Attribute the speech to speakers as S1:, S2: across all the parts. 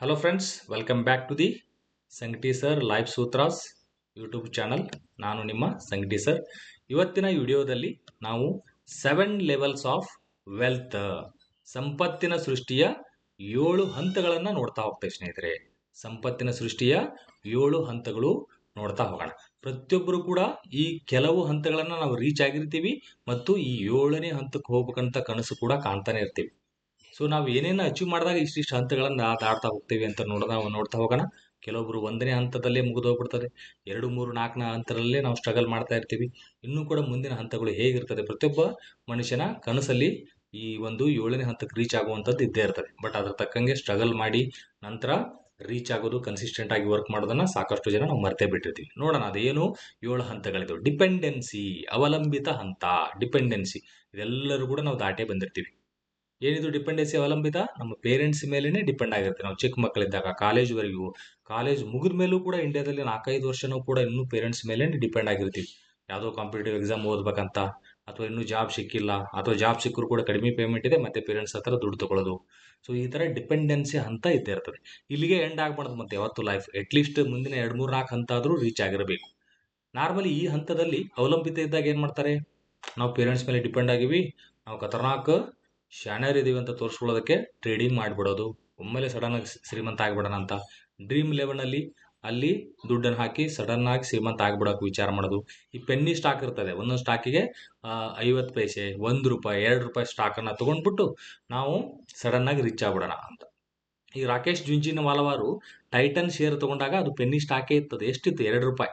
S1: Hello friends welcome back to the Sangati sir live sutras YouTube channel ನಾನು ನಿಮ್ಮ ಸಂಗಟಿ sir ಇವತ್ತಿನ ವಿಡಿಯೋದಲ್ಲಿ ನಾವು ಸೆವೆನ್ ಲೆವೆಲ್ಸ್ ಆಫ್ ವೆಲ್ತ್ ಸಂಪತ್ತಿನ ಸೃಷ್ಟಿಯ ಏಳು ಹಂತಗಳನ್ನು ನೋಡ್ತಾ ಹೋಗ್ತೇವೆ ಸ್ನೇಹಿತರೆ. ಸಂಪತ್ತಿನ ಸೃಷ್ಟಿಯ ಏಳು ಹಂತಗಳು ನೋಡ್ತಾ ಹೋಗೋಣ. ಪ್ರತಿಯೊಬ್ಬರು ಕೂಡ ಈ ಕೆಲವು ಹಂತಗಳನ್ನು ನಾವು ರೀಚ್ ಆಗಿರ್ತೀವಿ ಮತ್ತು ಈ ಏಳನೇ ಹಂತಕ್ಕೆ ಹೋಗ್ಬೇಕಂತ ಕನಸು ಕೂಡ ಕಾಣ್ತಾನೆ ಇರ್ತೀವಿ. ಸೊ ನಾವು ಏನೇನು ಅಚೀವ್ ಮಾಡಿದಾಗ ಇಷ್ಟಿಷ್ಟು ಹಂತಗಳನ್ನು ದಾಟ್ತಾ ಹೋಗ್ತೀವಿ ಅಂತ ನೋಡ್ದ, ನೋಡ್ತಾ ಹೋಗೋಣ. ಕೆಲವೊಬ್ರು ಒಂದನೇ ಹಂತದಲ್ಲೇ ಮುಗಿದೋಗ್ಬಿಡ್ತಾರೆ ಎರಡು, ಮೂರು, ನಾಲ್ಕನೇ ಹಂತದಲ್ಲೇ ನಾವು ಸ್ಟ್ರಗಲ್ ಮಾಡ್ತಾ ಇರ್ತೀವಿ. ಇನ್ನೂ ಕೂಡ ಮುಂದಿನ ಹಂತಗಳು ಹೇಗಿರ್ತದೆ? ಪ್ರತಿಯೊಬ್ಬ ಮನುಷ್ಯನ ಕನಸಲ್ಲಿ ಈ ಒಂದು ಏಳನೇ ಹಂತಕ್ಕೆ ರೀಚ್ ಆಗುವಂಥದ್ದು ಇದ್ದೇ ಇರ್ತದೆ. ಬಟ್ ಅದ್ರ ತಕ್ಕಂಗೆ ಸ್ಟ್ರಗಲ್ ಮಾಡಿ ನಂತರ ರೀಚ್ ಆಗೋದು ಕನ್ಸಿಸ್ಟೆಂಟ್ ಆಗಿ ವರ್ಕ್ ಮಾಡೋದನ್ನ ಸಾಕಷ್ಟು ಜನ ನಾವು ಮರ್ತೇ ಬಿಟ್ಟಿರ್ತೀವಿ. ನೋಡೋಣ, ಅದೇನು ಏಳು ಹಂತಗಳಿದವು. ಡಿಪೆಂಡೆನ್ಸಿ ಅವಲಂಬಿತ ಹಂತ ಡಿಪೆಂಡೆನ್ಸಿ ಇದೆಲ್ಲರೂ ಕೂಡ ನಾವು ದಾಟೇ ಬಂದಿರ್ತೀವಿ. ಏನಿದು ಡಿಪೆಂಡೆನ್ಸಿ ಅವಲಂಬಿತ? ನಮ್ಮ ಪೇರೆಂಟ್ಸ್ ಮೇಲೇ ಡಿಪೆಂಡ್ ಆಗಿರುತ್ತೆ. ನಾವು ಚಿಕ್ಕ ಮಕ್ಕಳಿದ್ದಾಗ ಕಾಲೇಜ್ವರೆಗೂ ಕಾಲೇಜ್ ಮುಗಿದ ಮೇಲೂ ಕೂಡ ಇಂಡಿಯಾದಲ್ಲಿ ನಾಲ್ಕೈದು ವರ್ಷನೂ ಕೂಡ ಇನ್ನೂ ಪೇರೆಂಟ್ಸ್ ಮೇಲೆ ಡಿಪೆಂಡ್ ಆಗಿರ್ತೀವಿ. ಯಾವುದೋ ಕಾಂಪಿಟೇಟಿವ್ ಎಕ್ಸಾಮ್ ಓದಬೇಕಂತ, ಅಥವಾ ಇನ್ನೂ ಜಾಬ್ ಸಿಕ್ಕಿಲ್ಲ, ಅಥವಾ ಜಾಬ್ ಸಿಕ್ಕರೂ ಕೂಡ ಕಡಿಮೆ ಪೇಮೆಂಟ್ ಇದೆ, ಮತ್ತೆ ಪೇರೆಂಟ್ಸ್ ಹತ್ರ ದುಡ್ಡು ತಗೊಳ್ಳೋದು ಸೊ ಈ ಥರ ಡಿಪೆಂಡೆನ್ಸಿ ಹಂತ ಇದ್ದೇ ಇರ್ತದೆ. ಇಲ್ಲಿಗೆ ಎಂಡ್ ಆಗ್ಬಾರ್ದು ಮತ್ತೆ ಯಾವತ್ತು ಲೈಫ್ ಅಟ್ಲೀಸ್ಟ್ ಮುಂದಿನ ಎರಡು, ಮೂರು, ನಾಲ್ಕು ಹಂತ ಆದರೂ ರೀಚ್ ಆಗಿರಬೇಕು. ನಾರ್ಮಲಿ ಈ ಹಂತದಲ್ಲಿ ಅವಲಂಬಿತ ಇದ್ದಾಗ ಏನು ಮಾಡ್ತಾರೆ? ನಾವು ಪೇರೆಂಟ್ಸ್ ಮೇಲೆ ಡಿಪೆಂಡ್ ಆಗಿವಿ, ನಾವು ಖತರ್ನಾಕ್ ಶಾಣ್ಯರ್ ಇದೀವಿ ಅಂತ ತೋರಿಸ್ಕೊಳ್ಳೋದಕ್ಕೆ ಟ್ರೇಡಿಂಗ್ ಮಾಡಿಬಿಡೋದು. ಒಮ್ಮೆಲೆ ಸಡನ್ ಆಗಿ ಶ್ರೀಮಂತ ಆಗ್ಬಿಡೋಣ ಅಂತ. ಡ್ರೀಮ್ ಲೆವೆನಲ್ಲಿ ಅಲ್ಲಿ ದುಡ್ಡನ್ನು ಹಾಕಿ ಸಡನ್ ಆಗಿ ಶ್ರೀಮಂತ ಆಗ್ಬಿಡೋಕೆ ವಿಚಾರ ಮಾಡೋದು. ಈ ಪೆನ್ನಿ ಸ್ಟಾಕ್ ಇರ್ತದೆ. ಒಂದೊಂದು ಸ್ಟಾಕಿಗೆ ಐವತ್ತು ಪೈಸೆ, ಒಂದು ರೂಪಾಯಿ, ಎರಡು ರೂಪಾಯಿ ಸ್ಟಾಕನ್ನು ತೊಗೊಂಡ್ಬಿಟ್ಟು ನಾವು ಸಡನ್ ಆಗಿ ರಿಚ್ ಆಗ್ಬಿಡೋಣ ಅಂತ. ಈ ರಾಕೇಶ್ ಜುಂಜಿನವಾಲವಾರು ಟೈಟನ್ ಶೇರ್ ತಗೊಂಡಾಗ ಅದು ಪೆನ್ನಿ ಸ್ಟಾಕೇ ಇರ್ತದೆ. ಎಷ್ಟಿತ್ತು? ಎರಡು ರೂಪಾಯಿ.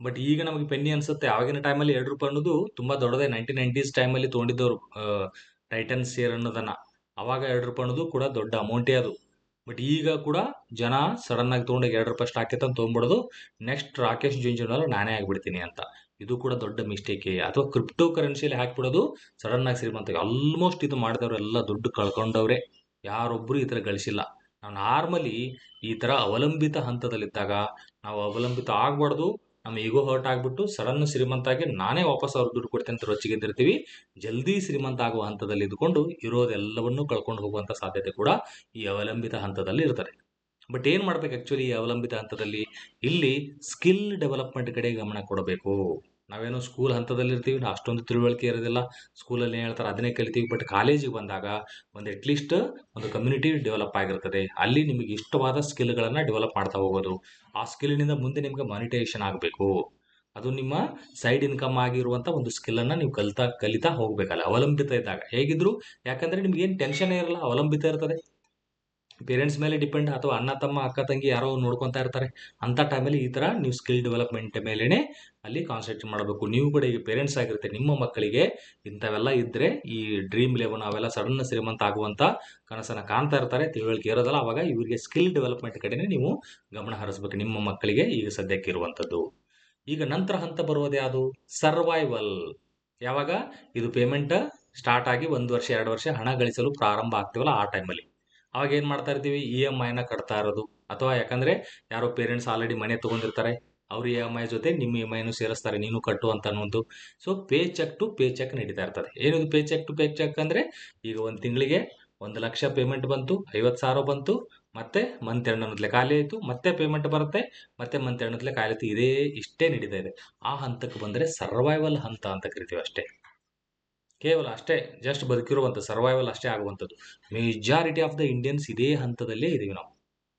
S1: ಬಟ್ ಈಗ ನಮಗೆ ಪೆನ್ನಿ ಅನ್ಸುತ್ತೆ. ಆವಾಗಿನ ಟೈಮಲ್ಲಿ ಎರಡು ರೂಪಾಯಿ ಅನ್ನೋದು ತುಂಬ ದೊಡ್ಡದೇ. ನೈನ್ಟೀನ್ ನೈಂಟೀಸ್ ಟೈಮಲ್ಲಿ ತೊಗೊಂಡಿದ್ದವರು ಟೈಟನ್ ಸೇರ್ ಅನ್ನೋದನ್ನ. ಅವಾಗ ಎರಡು ರೂಪಾಯಿ ಅನ್ನೋದು ಕೂಡ ದೊಡ್ಡ ಅಮೌಂಟೇ ಅದು. ಬಟ್ ಈಗ ಕೂಡ ಜನ ಸಡನ್ ಆಗಿ ತೊಗೊಂಡಾಗ ಎರಡು ರೂಪಾಯಿ ಸ್ಟಾಕ್ ಅಂತ ತೊಗೊಂಡ್ಬಿಡೋದು ನೆಕ್ಸ್ಟ್ ರಾಕೇಶ್ ಜುಂಜುನವಾಲ ನಾನೇ ಆಗಿಬಿಡ್ತೀನಿ ಅಂತ. ಇದು ಕೂಡ ದೊಡ್ಡ ಮಿಸ್ಟೇಕೇ ಅಥವಾ ಕ್ರಿಪ್ಟೋ ಕರೆನ್ಸಿಯಲ್ಲಿ ಹಾಕಿಬಿಡೋದು ಆಗಿ ಶ್ರೀಮಂತ ಆಲ್ಮೋಸ್ಟ್ ಇದು ಮಾಡಿದವರು ಎಲ್ಲ ದುಡ್ಡು ಕಳ್ಕೊಂಡವ್ರೆ. ಯಾರೊಬ್ಬರು ಈ ಥರ ಗಳಿಸಿಲ್ಲ. ನಾವು ನಾರ್ಮಲಿ ಈ ಥರ ಅವಲಂಬಿತ ಹಂತದಲ್ಲಿದ್ದಾಗ, ನಾವು ಅವಲಂಬಿತ ಆಗ್ಬಾರ್ದು. ನಮ್ಮ ಈಗೋ ಹರ್ಟ್ ಆಗ್ಬಿಟ್ಟು ಸಡನ್ ಶ್ರೀಮಂತ ಆಗಿ ನಾನೇ ವಾಪಸ್ ಅವ್ರ ದುಡ್ಡು ಕೊಡ್ತೇನೆ ಅಂತ ರೊಚ್ಚಿಗೆದ್ದಿರ್ತೀವಿ ಜಲ್ದಿ ಶ್ರೀಮಂತ ಆಗುವ ಹಂತದಲ್ಲಿ ಇದ್ಕೊಂಡು ಇರೋದೆಲ್ಲವನ್ನೂ ಕಳ್ಕೊಂಡು ಹೋಗುವಂಥ ಸಾಧ್ಯತೆ ಕೂಡ ಈ ಅವಲಂಬಿತ ಹಂತದಲ್ಲಿ ಇರ್ತದೆ. ಬಟ್ ಏನು ಮಾಡ್ಬೇಕು ಆ್ಯಕ್ಚುಲಿ ಈ ಅವಲಂಬಿತ ಹಂತದಲ್ಲಿ? ಇಲ್ಲಿ ಸ್ಕಿಲ್ ಡೆವಲಪ್ಮೆಂಟ್ ಕಡೆ ಗಮನ ಕೊಡಬೇಕು. ನಾವೇನೋ ಸ್ಕೂಲ್ ಹಂತದಲ್ಲಿ ಇರ್ತೀವಿ, ಅಷ್ಟೊಂದು ತಿಳುವಳಿಕೆ ಇರೋದಿಲ್ಲ. ಸ್ಕೂಲಲ್ಲಿ ಏನು ಹೇಳ್ತಾರೆ, ಅದನ್ನೇ ಕಲಿತೀವಿ. ಬಟ್ ಕಾಲೇಜಿಗೆ ಬಂದಾಗ ಒಂದು ಅಟ್ಲೀಸ್ಟ್ ಒಂದು ಕಮ್ಯುನಿಟಿ ಡೆವಲಪ್ ಆಗಿರ್ತದೆ. ಅಲ್ಲಿ ನಿಮಗೆ ಇಷ್ಟವಾದ ಸ್ಕಿಲ್ಗಳನ್ನು ಡೆವಲಪ್ ಮಾಡ್ತಾ ಹೋಗೋದು. ಆ ಸ್ಕಿಲ್ನಿಂದ ಮುಂದೆ ನಿಮಗೆ ಮಾನಿಟೈಸೇಷನ್ ಆಗಬೇಕು. ಅದು ನಿಮ್ಮ ಸೈಡ್ ಇನ್ಕಮ್ ಆಗಿರುವಂಥ ಒಂದು ಸ್ಕಿಲ್ಲನ್ನು ನೀವು ಕಲಿತಾ ಕಲಿತಾ ಹೋಗಬೇಕಲ್ಲ, ಅವಲಂಬಿತ ಇದ್ದಾಗ. ಹೇಗಿದ್ರು ಯಾಕಂದರೆ ನಿಮ್ಗೆ ಏನು ಟೆನ್ಷನ್ ಇರಲ್ಲ, ಅವಲಂಬಿತ ಇರ್ತದೆ. ಪೇರೆಂಟ್ಸ್ ಮೇಲೆ ಡಿಪೆಂಡ್ ಅಥವಾ ಅಣ್ಣ, ತಮ್ಮ, ಅಕ್ಕ, ತಂಗಿ ಯಾರೋ ನೋಡ್ಕೊತಾ ಇರ್ತಾರೆ ಅಂಥ ಟೈಮಲ್ಲಿ ಈ ಥರ ನೀವು ಸ್ಕಿಲ್ ಡೆವಲಪ್ಮೆಂಟ್ ಮೇಲೇ ಅಲ್ಲಿ ಕಾನ್ಸಂಟ್ರೇಟ್ ಮಾಡಬೇಕು. ನೀವು ಕೂಡ ಈಗ ಪೇರೆಂಟ್ಸ್ ಆಗಿರುತ್ತೆ, ನಿಮ್ಮ ಮಕ್ಕಳಿಗೆ ಇಂಥವೆಲ್ಲ ಇದ್ದರೆ ಈ ಡ್ರೀಮ್ ಲೆವೆನ್ ಅವೆಲ್ಲ ಸಡನ್ ಶ್ರೀಮಂತ ಆಗುವಂಥ ಕನಸನ್ನು ಕಾಣ್ತಾ ಇರ್ತಾರೆ. ತಿಳುವಳಿಕೆ ಇರೋದಲ್ಲ, ಅವಾಗ ಇವರಿಗೆ ಸ್ಕಿಲ್ ಡೆವಲಪ್ಮೆಂಟ್ ಕಡೆನೇ ನೀವು ಗಮನ ಹರಿಸ್ಬೇಕು, ನಿಮ್ಮ ಮಕ್ಕಳಿಗೆ ಈಗ ಸದ್ಯಕ್ಕೆ ಇರುವಂಥದ್ದು. ಈಗ ನಂತರ ಹಂತ ಬರೋದು ಯಾವುದು? ಸರ್ವೈವಲ್ ಯಾವಾಗ? ಇದು ಪೇಮೆಂಟ್ ಸ್ಟಾರ್ಟ್ ಆಗಿ ಒಂದು ವರ್ಷ, ಎರಡು ವರ್ಷ ಹಣ ಗಳಿಸಲು ಪ್ರಾರಂಭ ಆಗ್ತೀವಲ್ಲ ಆ ಟೈಮಲ್ಲಿ ಅವಾಗ ಏನು ಮಾಡ್ತಾ ಇರ್ತೀವಿ? ಇ ಎಂ ಐನ ಕಟ್ತಾ ಇರೋದು. ಅಥವಾ ಯಾಕಂದರೆ ಯಾರೋ ಪೇರೆಂಟ್ಸ್ ಆಲ್ರೆಡಿ ಮನೆ ತೊಗೊಂಡಿರ್ತಾರೆ. ಅವ್ರ ಇ ಎಂ ಐ ಜೊತೆ ನಿಮ್ಮ ಇ ಎಂ ಐನು ಸೇರಿಸ್ತಾರೆ. ನೀನು ಕಟ್ಟು ಅಂತ ಅನ್ನೋದು so pay check to pay check ನಡೀತಾ ಇರ್ತದೆ. ಏನಿದು pay check to pay check ಅಂದರೆ? ಈಗ ಒಂದು ತಿಂಗಳಿಗೆ ಒಂದು ಲಕ್ಷ ಪೇಮೆಂಟ್ ಬಂತು, ಐವತ್ತು ಸಾವಿರ ಬಂತು, ಮತ್ತೆ ಮಂತ್ ಎರಡು ಅನ್ನೋದ್ಲೆ ಖಾಲಿ ಆಯಿತು, ಮತ್ತೆ ಪೇಮೆಂಟ್ ಬರುತ್ತೆ, ಮತ್ತೆ ಮಂತ್ ಎರಡು ಅನ್ನೋದ್ಲೆ ಖಾಲಿ ಆಯಿತು. ಇದೇ ಇಷ್ಟೇ ನಡೀತಾ ಇದೆ. ಆ ಹಂತಕ್ಕೆ ಬಂದರೆ ಸರ್ವೈವಲ್ ಹಂತ ಅಂತ ಕರಿತೀವಿ ಅಷ್ಟೇ. ಕೇವಲ ಅಷ್ಟೇ ಜಸ್ಟ್ ಬದುಕಿರುವಂಥ ಸರ್ವೈವಲ್ ಅಷ್ಟೇ ಆಗುವಂಥದ್ದು. ಮೆಜಾರಿಟಿ ಆಫ್ ದ ಇಂಡಿಯನ್ಸ್ ಇದೇ ಹಂತದಲ್ಲೇ ಇದ್ದೀವಿ ನಾವು.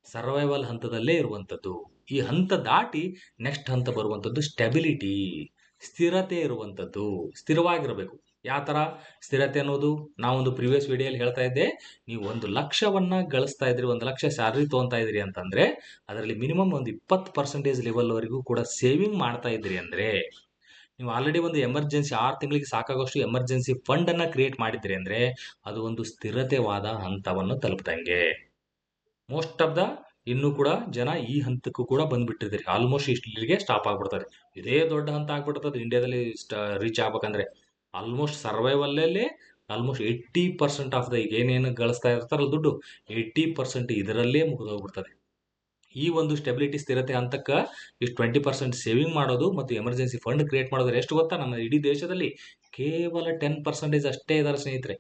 S1: ಸರ್ವೈವಲ್ ಹಂತದಲ್ಲೇ ಇರುವಂಥದ್ದು. ಈ ಹಂತ ದಾಟಿ ನೆಕ್ಸ್ಟ್ ಹಂತ ಬರುವಂಥದ್ದು ಸ್ಟೆಬಿಲಿಟಿ ಸ್ಥಿರತೆ ಇರುವಂಥದ್ದು. ಸ್ಥಿರವಾಗಿರಬೇಕು. ಯಾವ ಥರ? ಸ್ಥಿರತೆ ಅನ್ನೋದು ನಾವೊಂದು ಪ್ರಿವಿಯಸ್ ವಿಡಿಯೋಲಿ ಹೇಳ್ತಾ ಇದ್ದೆ. ನೀವು ಒಂದು ಲಕ್ಷವನ್ನು ಗಳಿಸ್ತಾ ಇದ್ರಿ, ಒಂದು ಲಕ್ಷ ಸ್ಯಾಲ್ರಿ ತೊಗೊತಾ ಇದ್ರಿ ಅಂತಂದರೆ, ಅದರಲ್ಲಿ ಮಿನಿಮಮ್ ಒಂದು ಇಪ್ಪತ್ತು ಪರ್ಸೆಂಟೇಜ್ ಲೆವೆಲ್ವರೆಗೂ ಕೂಡ ಸೇವಿಂಗ್ ಮಾಡ್ತಾ ಇದ್ರಿ ಅಂದರೆ ನೀವು ಆಲ್ರೆಡಿ ಒಂದು ಎಮರ್ಜೆನ್ಸಿ ಆರು ತಿಂಗಳಿಗೆ ಸಾಕಾಗೋಷ್ಟು ಎಮರ್ಜೆನ್ಸಿ ಫಂಡನ್ನು ಕ್ರಿಯೇಟ್ ಮಾಡಿದ್ರಿ ಅಂದರೆ ಅದು ಒಂದು ಸ್ಥಿರತೆವಾದ ಹಂತವನ್ನು ತಲುಪ್ದಂಗೆ ಮೋಸ್ಟ್ ಆಫ್ ದ ಇನ್ನೂ ಕೂಡ ಜನ ಈ ಹಂತಕ್ಕೂ ಕೂಡ ಬಂದ್ಬಿಟ್ಟಿರ್ತಾರೆ ಆಲ್ಮೋಸ್ಟ್ ಇಲ್ಲಿಗೆ ಸ್ಟಾಪ್ ಆಗ್ಬಿಡ್ತಾರೆ. ಇದೇ ದೊಡ್ಡ ಹಂತ ಆಗ್ಬಿಡ್ತದೆ. ಇಂಡಿಯಾದಲ್ಲಿ ರೀಚ್ ಆಗ್ಬೇಕಂದ್ರೆ almost ಸರ್ವೈವಲ್ಲೇ almost eighty percent of the ಈಗ ಏನೇನು ಗಳಿಸ್ತಾ ಇರ್ತಾರಲ್ಲ ದುಡ್ಡು ಏಯ್ಟಿ ಪರ್ಸೆಂಟ್ ಇದರಲ್ಲೇ ಮುಗಿದೋಗ್ಬಿಡ್ತದೆ. ಈ ಒಂದು ಸ್ಟೆಬಿಲಿಟಿ ಸ್ಥಿರತೆ ಹಂತಕ್ಕೆ ಇಷ್ಟು ಟ್ವೆಂಟಿ ಪರ್ಸೆಂಟ್ ಸೇವಿಂಗ್ ಮಾಡೋದು ಮತ್ತು ಎಮರ್ಜೆನ್ಸಿ ಫಂಡ್ ಕ್ರಿಯೇಟ್ ಮಾಡೋದ್ರೆ ಎಷ್ಟು ಗೊತ್ತಾ? ನಮ್ಮ ಇಡೀ ದೇಶದಲ್ಲಿ ಕೇವಲ ಟೆನ್ ಪರ್ಸೆಂಟೇಜ್ ಅಷ್ಟೇ ಇದ್ದಾರೆ ಸ್ನೇಹಿತರೆ.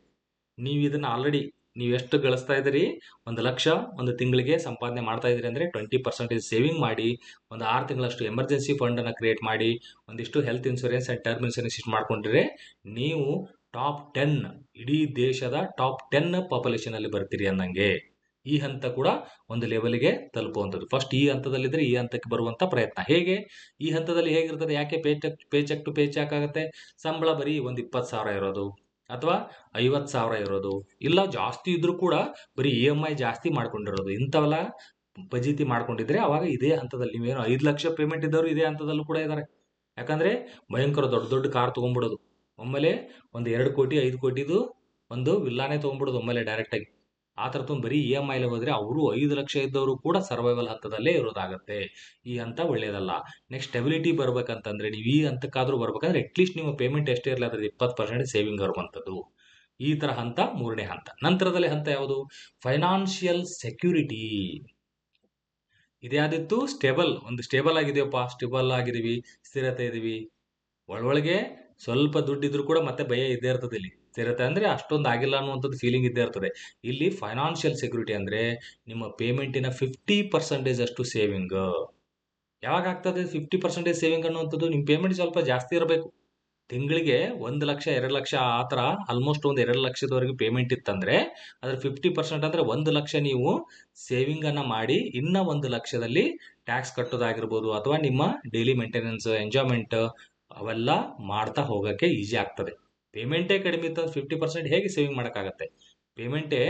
S1: ನೀವು ಇದನ್ನು ಆಲ್ರೆಡಿ ನೀವು ಎಷ್ಟು ಗಳಿಸ್ತಾ ಇದ್ದೀರಿ? ಒಂದು ಲಕ್ಷ ಒಂದು ತಿಂಗಳಿಗೆ ಸಂಪಾದನೆ ಮಾಡ್ತಾ ಇದ್ದೀರಿ ಅಂದರೆ ಟ್ವೆಂಟಿ ಪರ್ಸೆಂಟೇಜ್ ಸೇವಿಂಗ್ ಮಾಡಿ, ಒಂದು ಆರು ತಿಂಗಳಷ್ಟು ಎಮರ್ಜೆನ್ಸಿ ಫಂಡನ್ನು ಕ್ರಿಯೇಟ್ ಮಾಡಿ, ಒಂದಿಷ್ಟು health insurance and term insurance ಇಷ್ಟು ಮಾಡ್ಕೊಂಡ್ರೆ ನೀವು ಟಾಪ್ ಟೆನ್ ಇಡೀ ದೇಶದ ಟಾಪ್ ಟೆನ್ ಪಾಪ್ಯುಲೇಷನಲ್ಲಿ ಬರ್ತೀರಿ ಅನ್ನಂಗೆ ಈ ಹಂತ ಕೂಡ ಒಂದು ಲೆವೆಲ್ಗೆ ತಲುಪುವಂಥದ್ದು. ಫಸ್ಟ್ ಈ ಹಂತದಲ್ಲಿದ್ದರೆ ಈ ಹಂತಕ್ಕೆ ಬರುವಂಥ ಪ್ರಯತ್ನ. ಹೇಗೆ? ಈ ಹಂತದಲ್ಲಿ ಹೇಗಿರ್ತದೆ? ಯಾಕೆ ಪೇಚಕ್ ಪೇಚಕ್ ಟು ಪೇಚಕ್ ಆಗುತ್ತೆ? ಸಂಬಳ ಬರೀ ಒಂದು ಇಪ್ಪತ್ತು ಸಾವಿರ ಇರೋದು ಅಥವಾ ಐವತ್ತು ಸಾವಿರ ಇರೋದು. ಇಲ್ಲ, ಜಾಸ್ತಿ ಇದ್ದರೂ ಕೂಡ ಬರೀ ಇ ಎಂ ಐ ಜಾಸ್ತಿ ಮಾಡ್ಕೊಂಡಿರೋದು. ಇಂಥವೆಲ್ಲ ಪಜೀತಿ ಮಾಡ್ಕೊಂಡಿದ್ರೆ ಅವಾಗ ಇದೇ ಹಂತದಲ್ಲಿ ನೀವೇನು ಐದು ಲಕ್ಷ ಪೇಮೆಂಟ್ ಇದ್ದವರು ಇದೇ ಹಂತದಲ್ಲೂ ಕೂಡ ಇದ್ದಾರೆ. ಯಾಕಂದರೆ ಭಯಂಕರ ದೊಡ್ಡ ದೊಡ್ಡ ಕಾರ್ ತೊಗೊಂಡ್ಬಿಡೋದು ಒಮ್ಮೆಲೆ ಒಂದು ಎರಡು ಕೋಟಿ, ಐದು ಕೋಟಿದು ಒಂದು ವಿಲ್ಲಾನೇ ತೊಗೊಂಡ್ಬಿಡೋದು ಒಮ್ಮೆಲೆ ಡೈರೆಕ್ಟಾಗಿ ಆ ಥರ ತುಂಬ ಬರೀ ಇ ಎಂ ಐಲಿ ಹೋದರೆ ಅವರು ಐದು ಲಕ್ಷ ಇದ್ದವರು ಕೂಡ ಸರ್ವೈವಲ್ ಹಂತದಲ್ಲೇ ಇರೋದಾಗತ್ತೆ. ಈ ಹಂತ ಒಳ್ಳೆಯದಲ್ಲ ನೆಕ್ಸ್ಟ್ ಸ್ಟೆಬಿಲಿಟಿ ಬರಬೇಕಂತಂದರೆ ನೀವು ಈ ಹಂತಕ್ಕಾದರೂ ಬರಬೇಕಂದ್ರೆ ಅಟ್ಲೀಸ್ಟ್ ನಿಮ್ಮ ಪೇಮೆಂಟ್ ಎಷ್ಟೇ ಇರಲಿ ಅದ್ರದ್ದು ಇಪ್ಪತ್ತು ಪರ್ಸೆಂಟ್ ಸೇವಿಂಗ್ ಇರುವಂಥದ್ದು ಈ ಥರ ಹಂತ, ಮೂರನೇ ಹಂತ. ನಂತರದಲ್ಲಿ ಹಂತ ಯಾವುದು? ಫೈನಾನ್ಷಿಯಲ್ ಸೆಕ್ಯೂರಿಟಿ ಇದ್ಯಾದಿತ್ತು? ಸ್ಟೇಬಲ್ ಒಂದು ಸ್ಟೇಬಲ್ ಆಗಿದೆಯಪ್ಪ. ಸ್ಟೇಬಲ್ ಆಗಿದೀವಿ ಸ್ಥಿರತೆ ಇದ್ದೀವಿ. ಒಳೊಳಗೆ ಸ್ವಲ್ಪ ದುಡ್ಡಿದ್ರು ಕೂಡ ಮತ್ತೆ ಭಯ ಇದ್ದೇ ಇರ್ತದೆ ಇಲ್ಲಿ. ಸ್ಥಿರತೆ ಅಂದರೆ ಅಷ್ಟೊಂದು ಆಗಿಲ್ಲ ಅನ್ನುವಂಥದ್ದು ಫೀಲಿಂಗ್ ಇದ್ದೇ ಇರ್ತದೆ. ಇಲ್ಲಿ ಫೈನಾನ್ಷಿಯಲ್ ಸೆಕ್ಯೂರಿಟಿ ಅಂದರೆ ನಿಮ್ಮ ಪೇಮೆಂಟಿನ ಫಿಫ್ಟಿ ಪರ್ಸೆಂಟೇಜ್ ಅಷ್ಟು ಸೇವಿಂಗ್ ಯಾವಾಗ ಆಗ್ತದೆ ಫಿಫ್ಟಿ ಪರ್ಸೆಂಟೇಜ್ ಸೇವಿಂಗ್ ಅನ್ನುವಂಥದ್ದು? ನಿಮ್ಮ ಪೇಮೆಂಟ್ ಸ್ವಲ್ಪ ಜಾಸ್ತಿ ಇರಬೇಕು. ತಿಂಗಳಿಗೆ ಒಂದು ಲಕ್ಷ, ಎರಡು ಲಕ್ಷ ಆ ಥರ ಆಲ್ಮೋಸ್ಟ್ ಒಂದು ಎರಡು ಲಕ್ಷದವರೆಗೆ ಪೇಮೆಂಟ್ ಇತ್ತಂದರೆ ಅದ್ರ ಫಿಫ್ಟಿ ಪರ್ಸೆಂಟ್ ಅಂದರೆ ಒಂದು ಲಕ್ಷ ನೀವು ಸೇವಿಂಗನ್ನು ಮಾಡಿ ಇನ್ನೂ ಒಂದು ಲಕ್ಷದಲ್ಲಿ ಟ್ಯಾಕ್ಸ್ ಕಟ್ಟೋದಾಗಿರ್ಬೋದು ಅಥವಾ ನಿಮ್ಮ ಡೈಲಿ ಮೇಂಟೆನೆನ್ಸ್ ಎಂಜಾಯ್ಮೆಂಟ್ ಅವೆಲ್ಲ ಮಾಡ್ತಾ ಹೋಗೋಕ್ಕೆ ಈಸಿ ಆಗ್ತದೆ. ಪೇಮೆಂಟೇ ಕಡಿಮೆ ಇತ್ತು ಫಿಫ್ಟಿ ಪರ್ಸೆಂಟ್ ಹೇಗೆ ಸೇವಿಂಗ್ ಮಾಡೋಕ್ಕಾಗತ್ತೆ? ಪೇಮೆಂಟೇ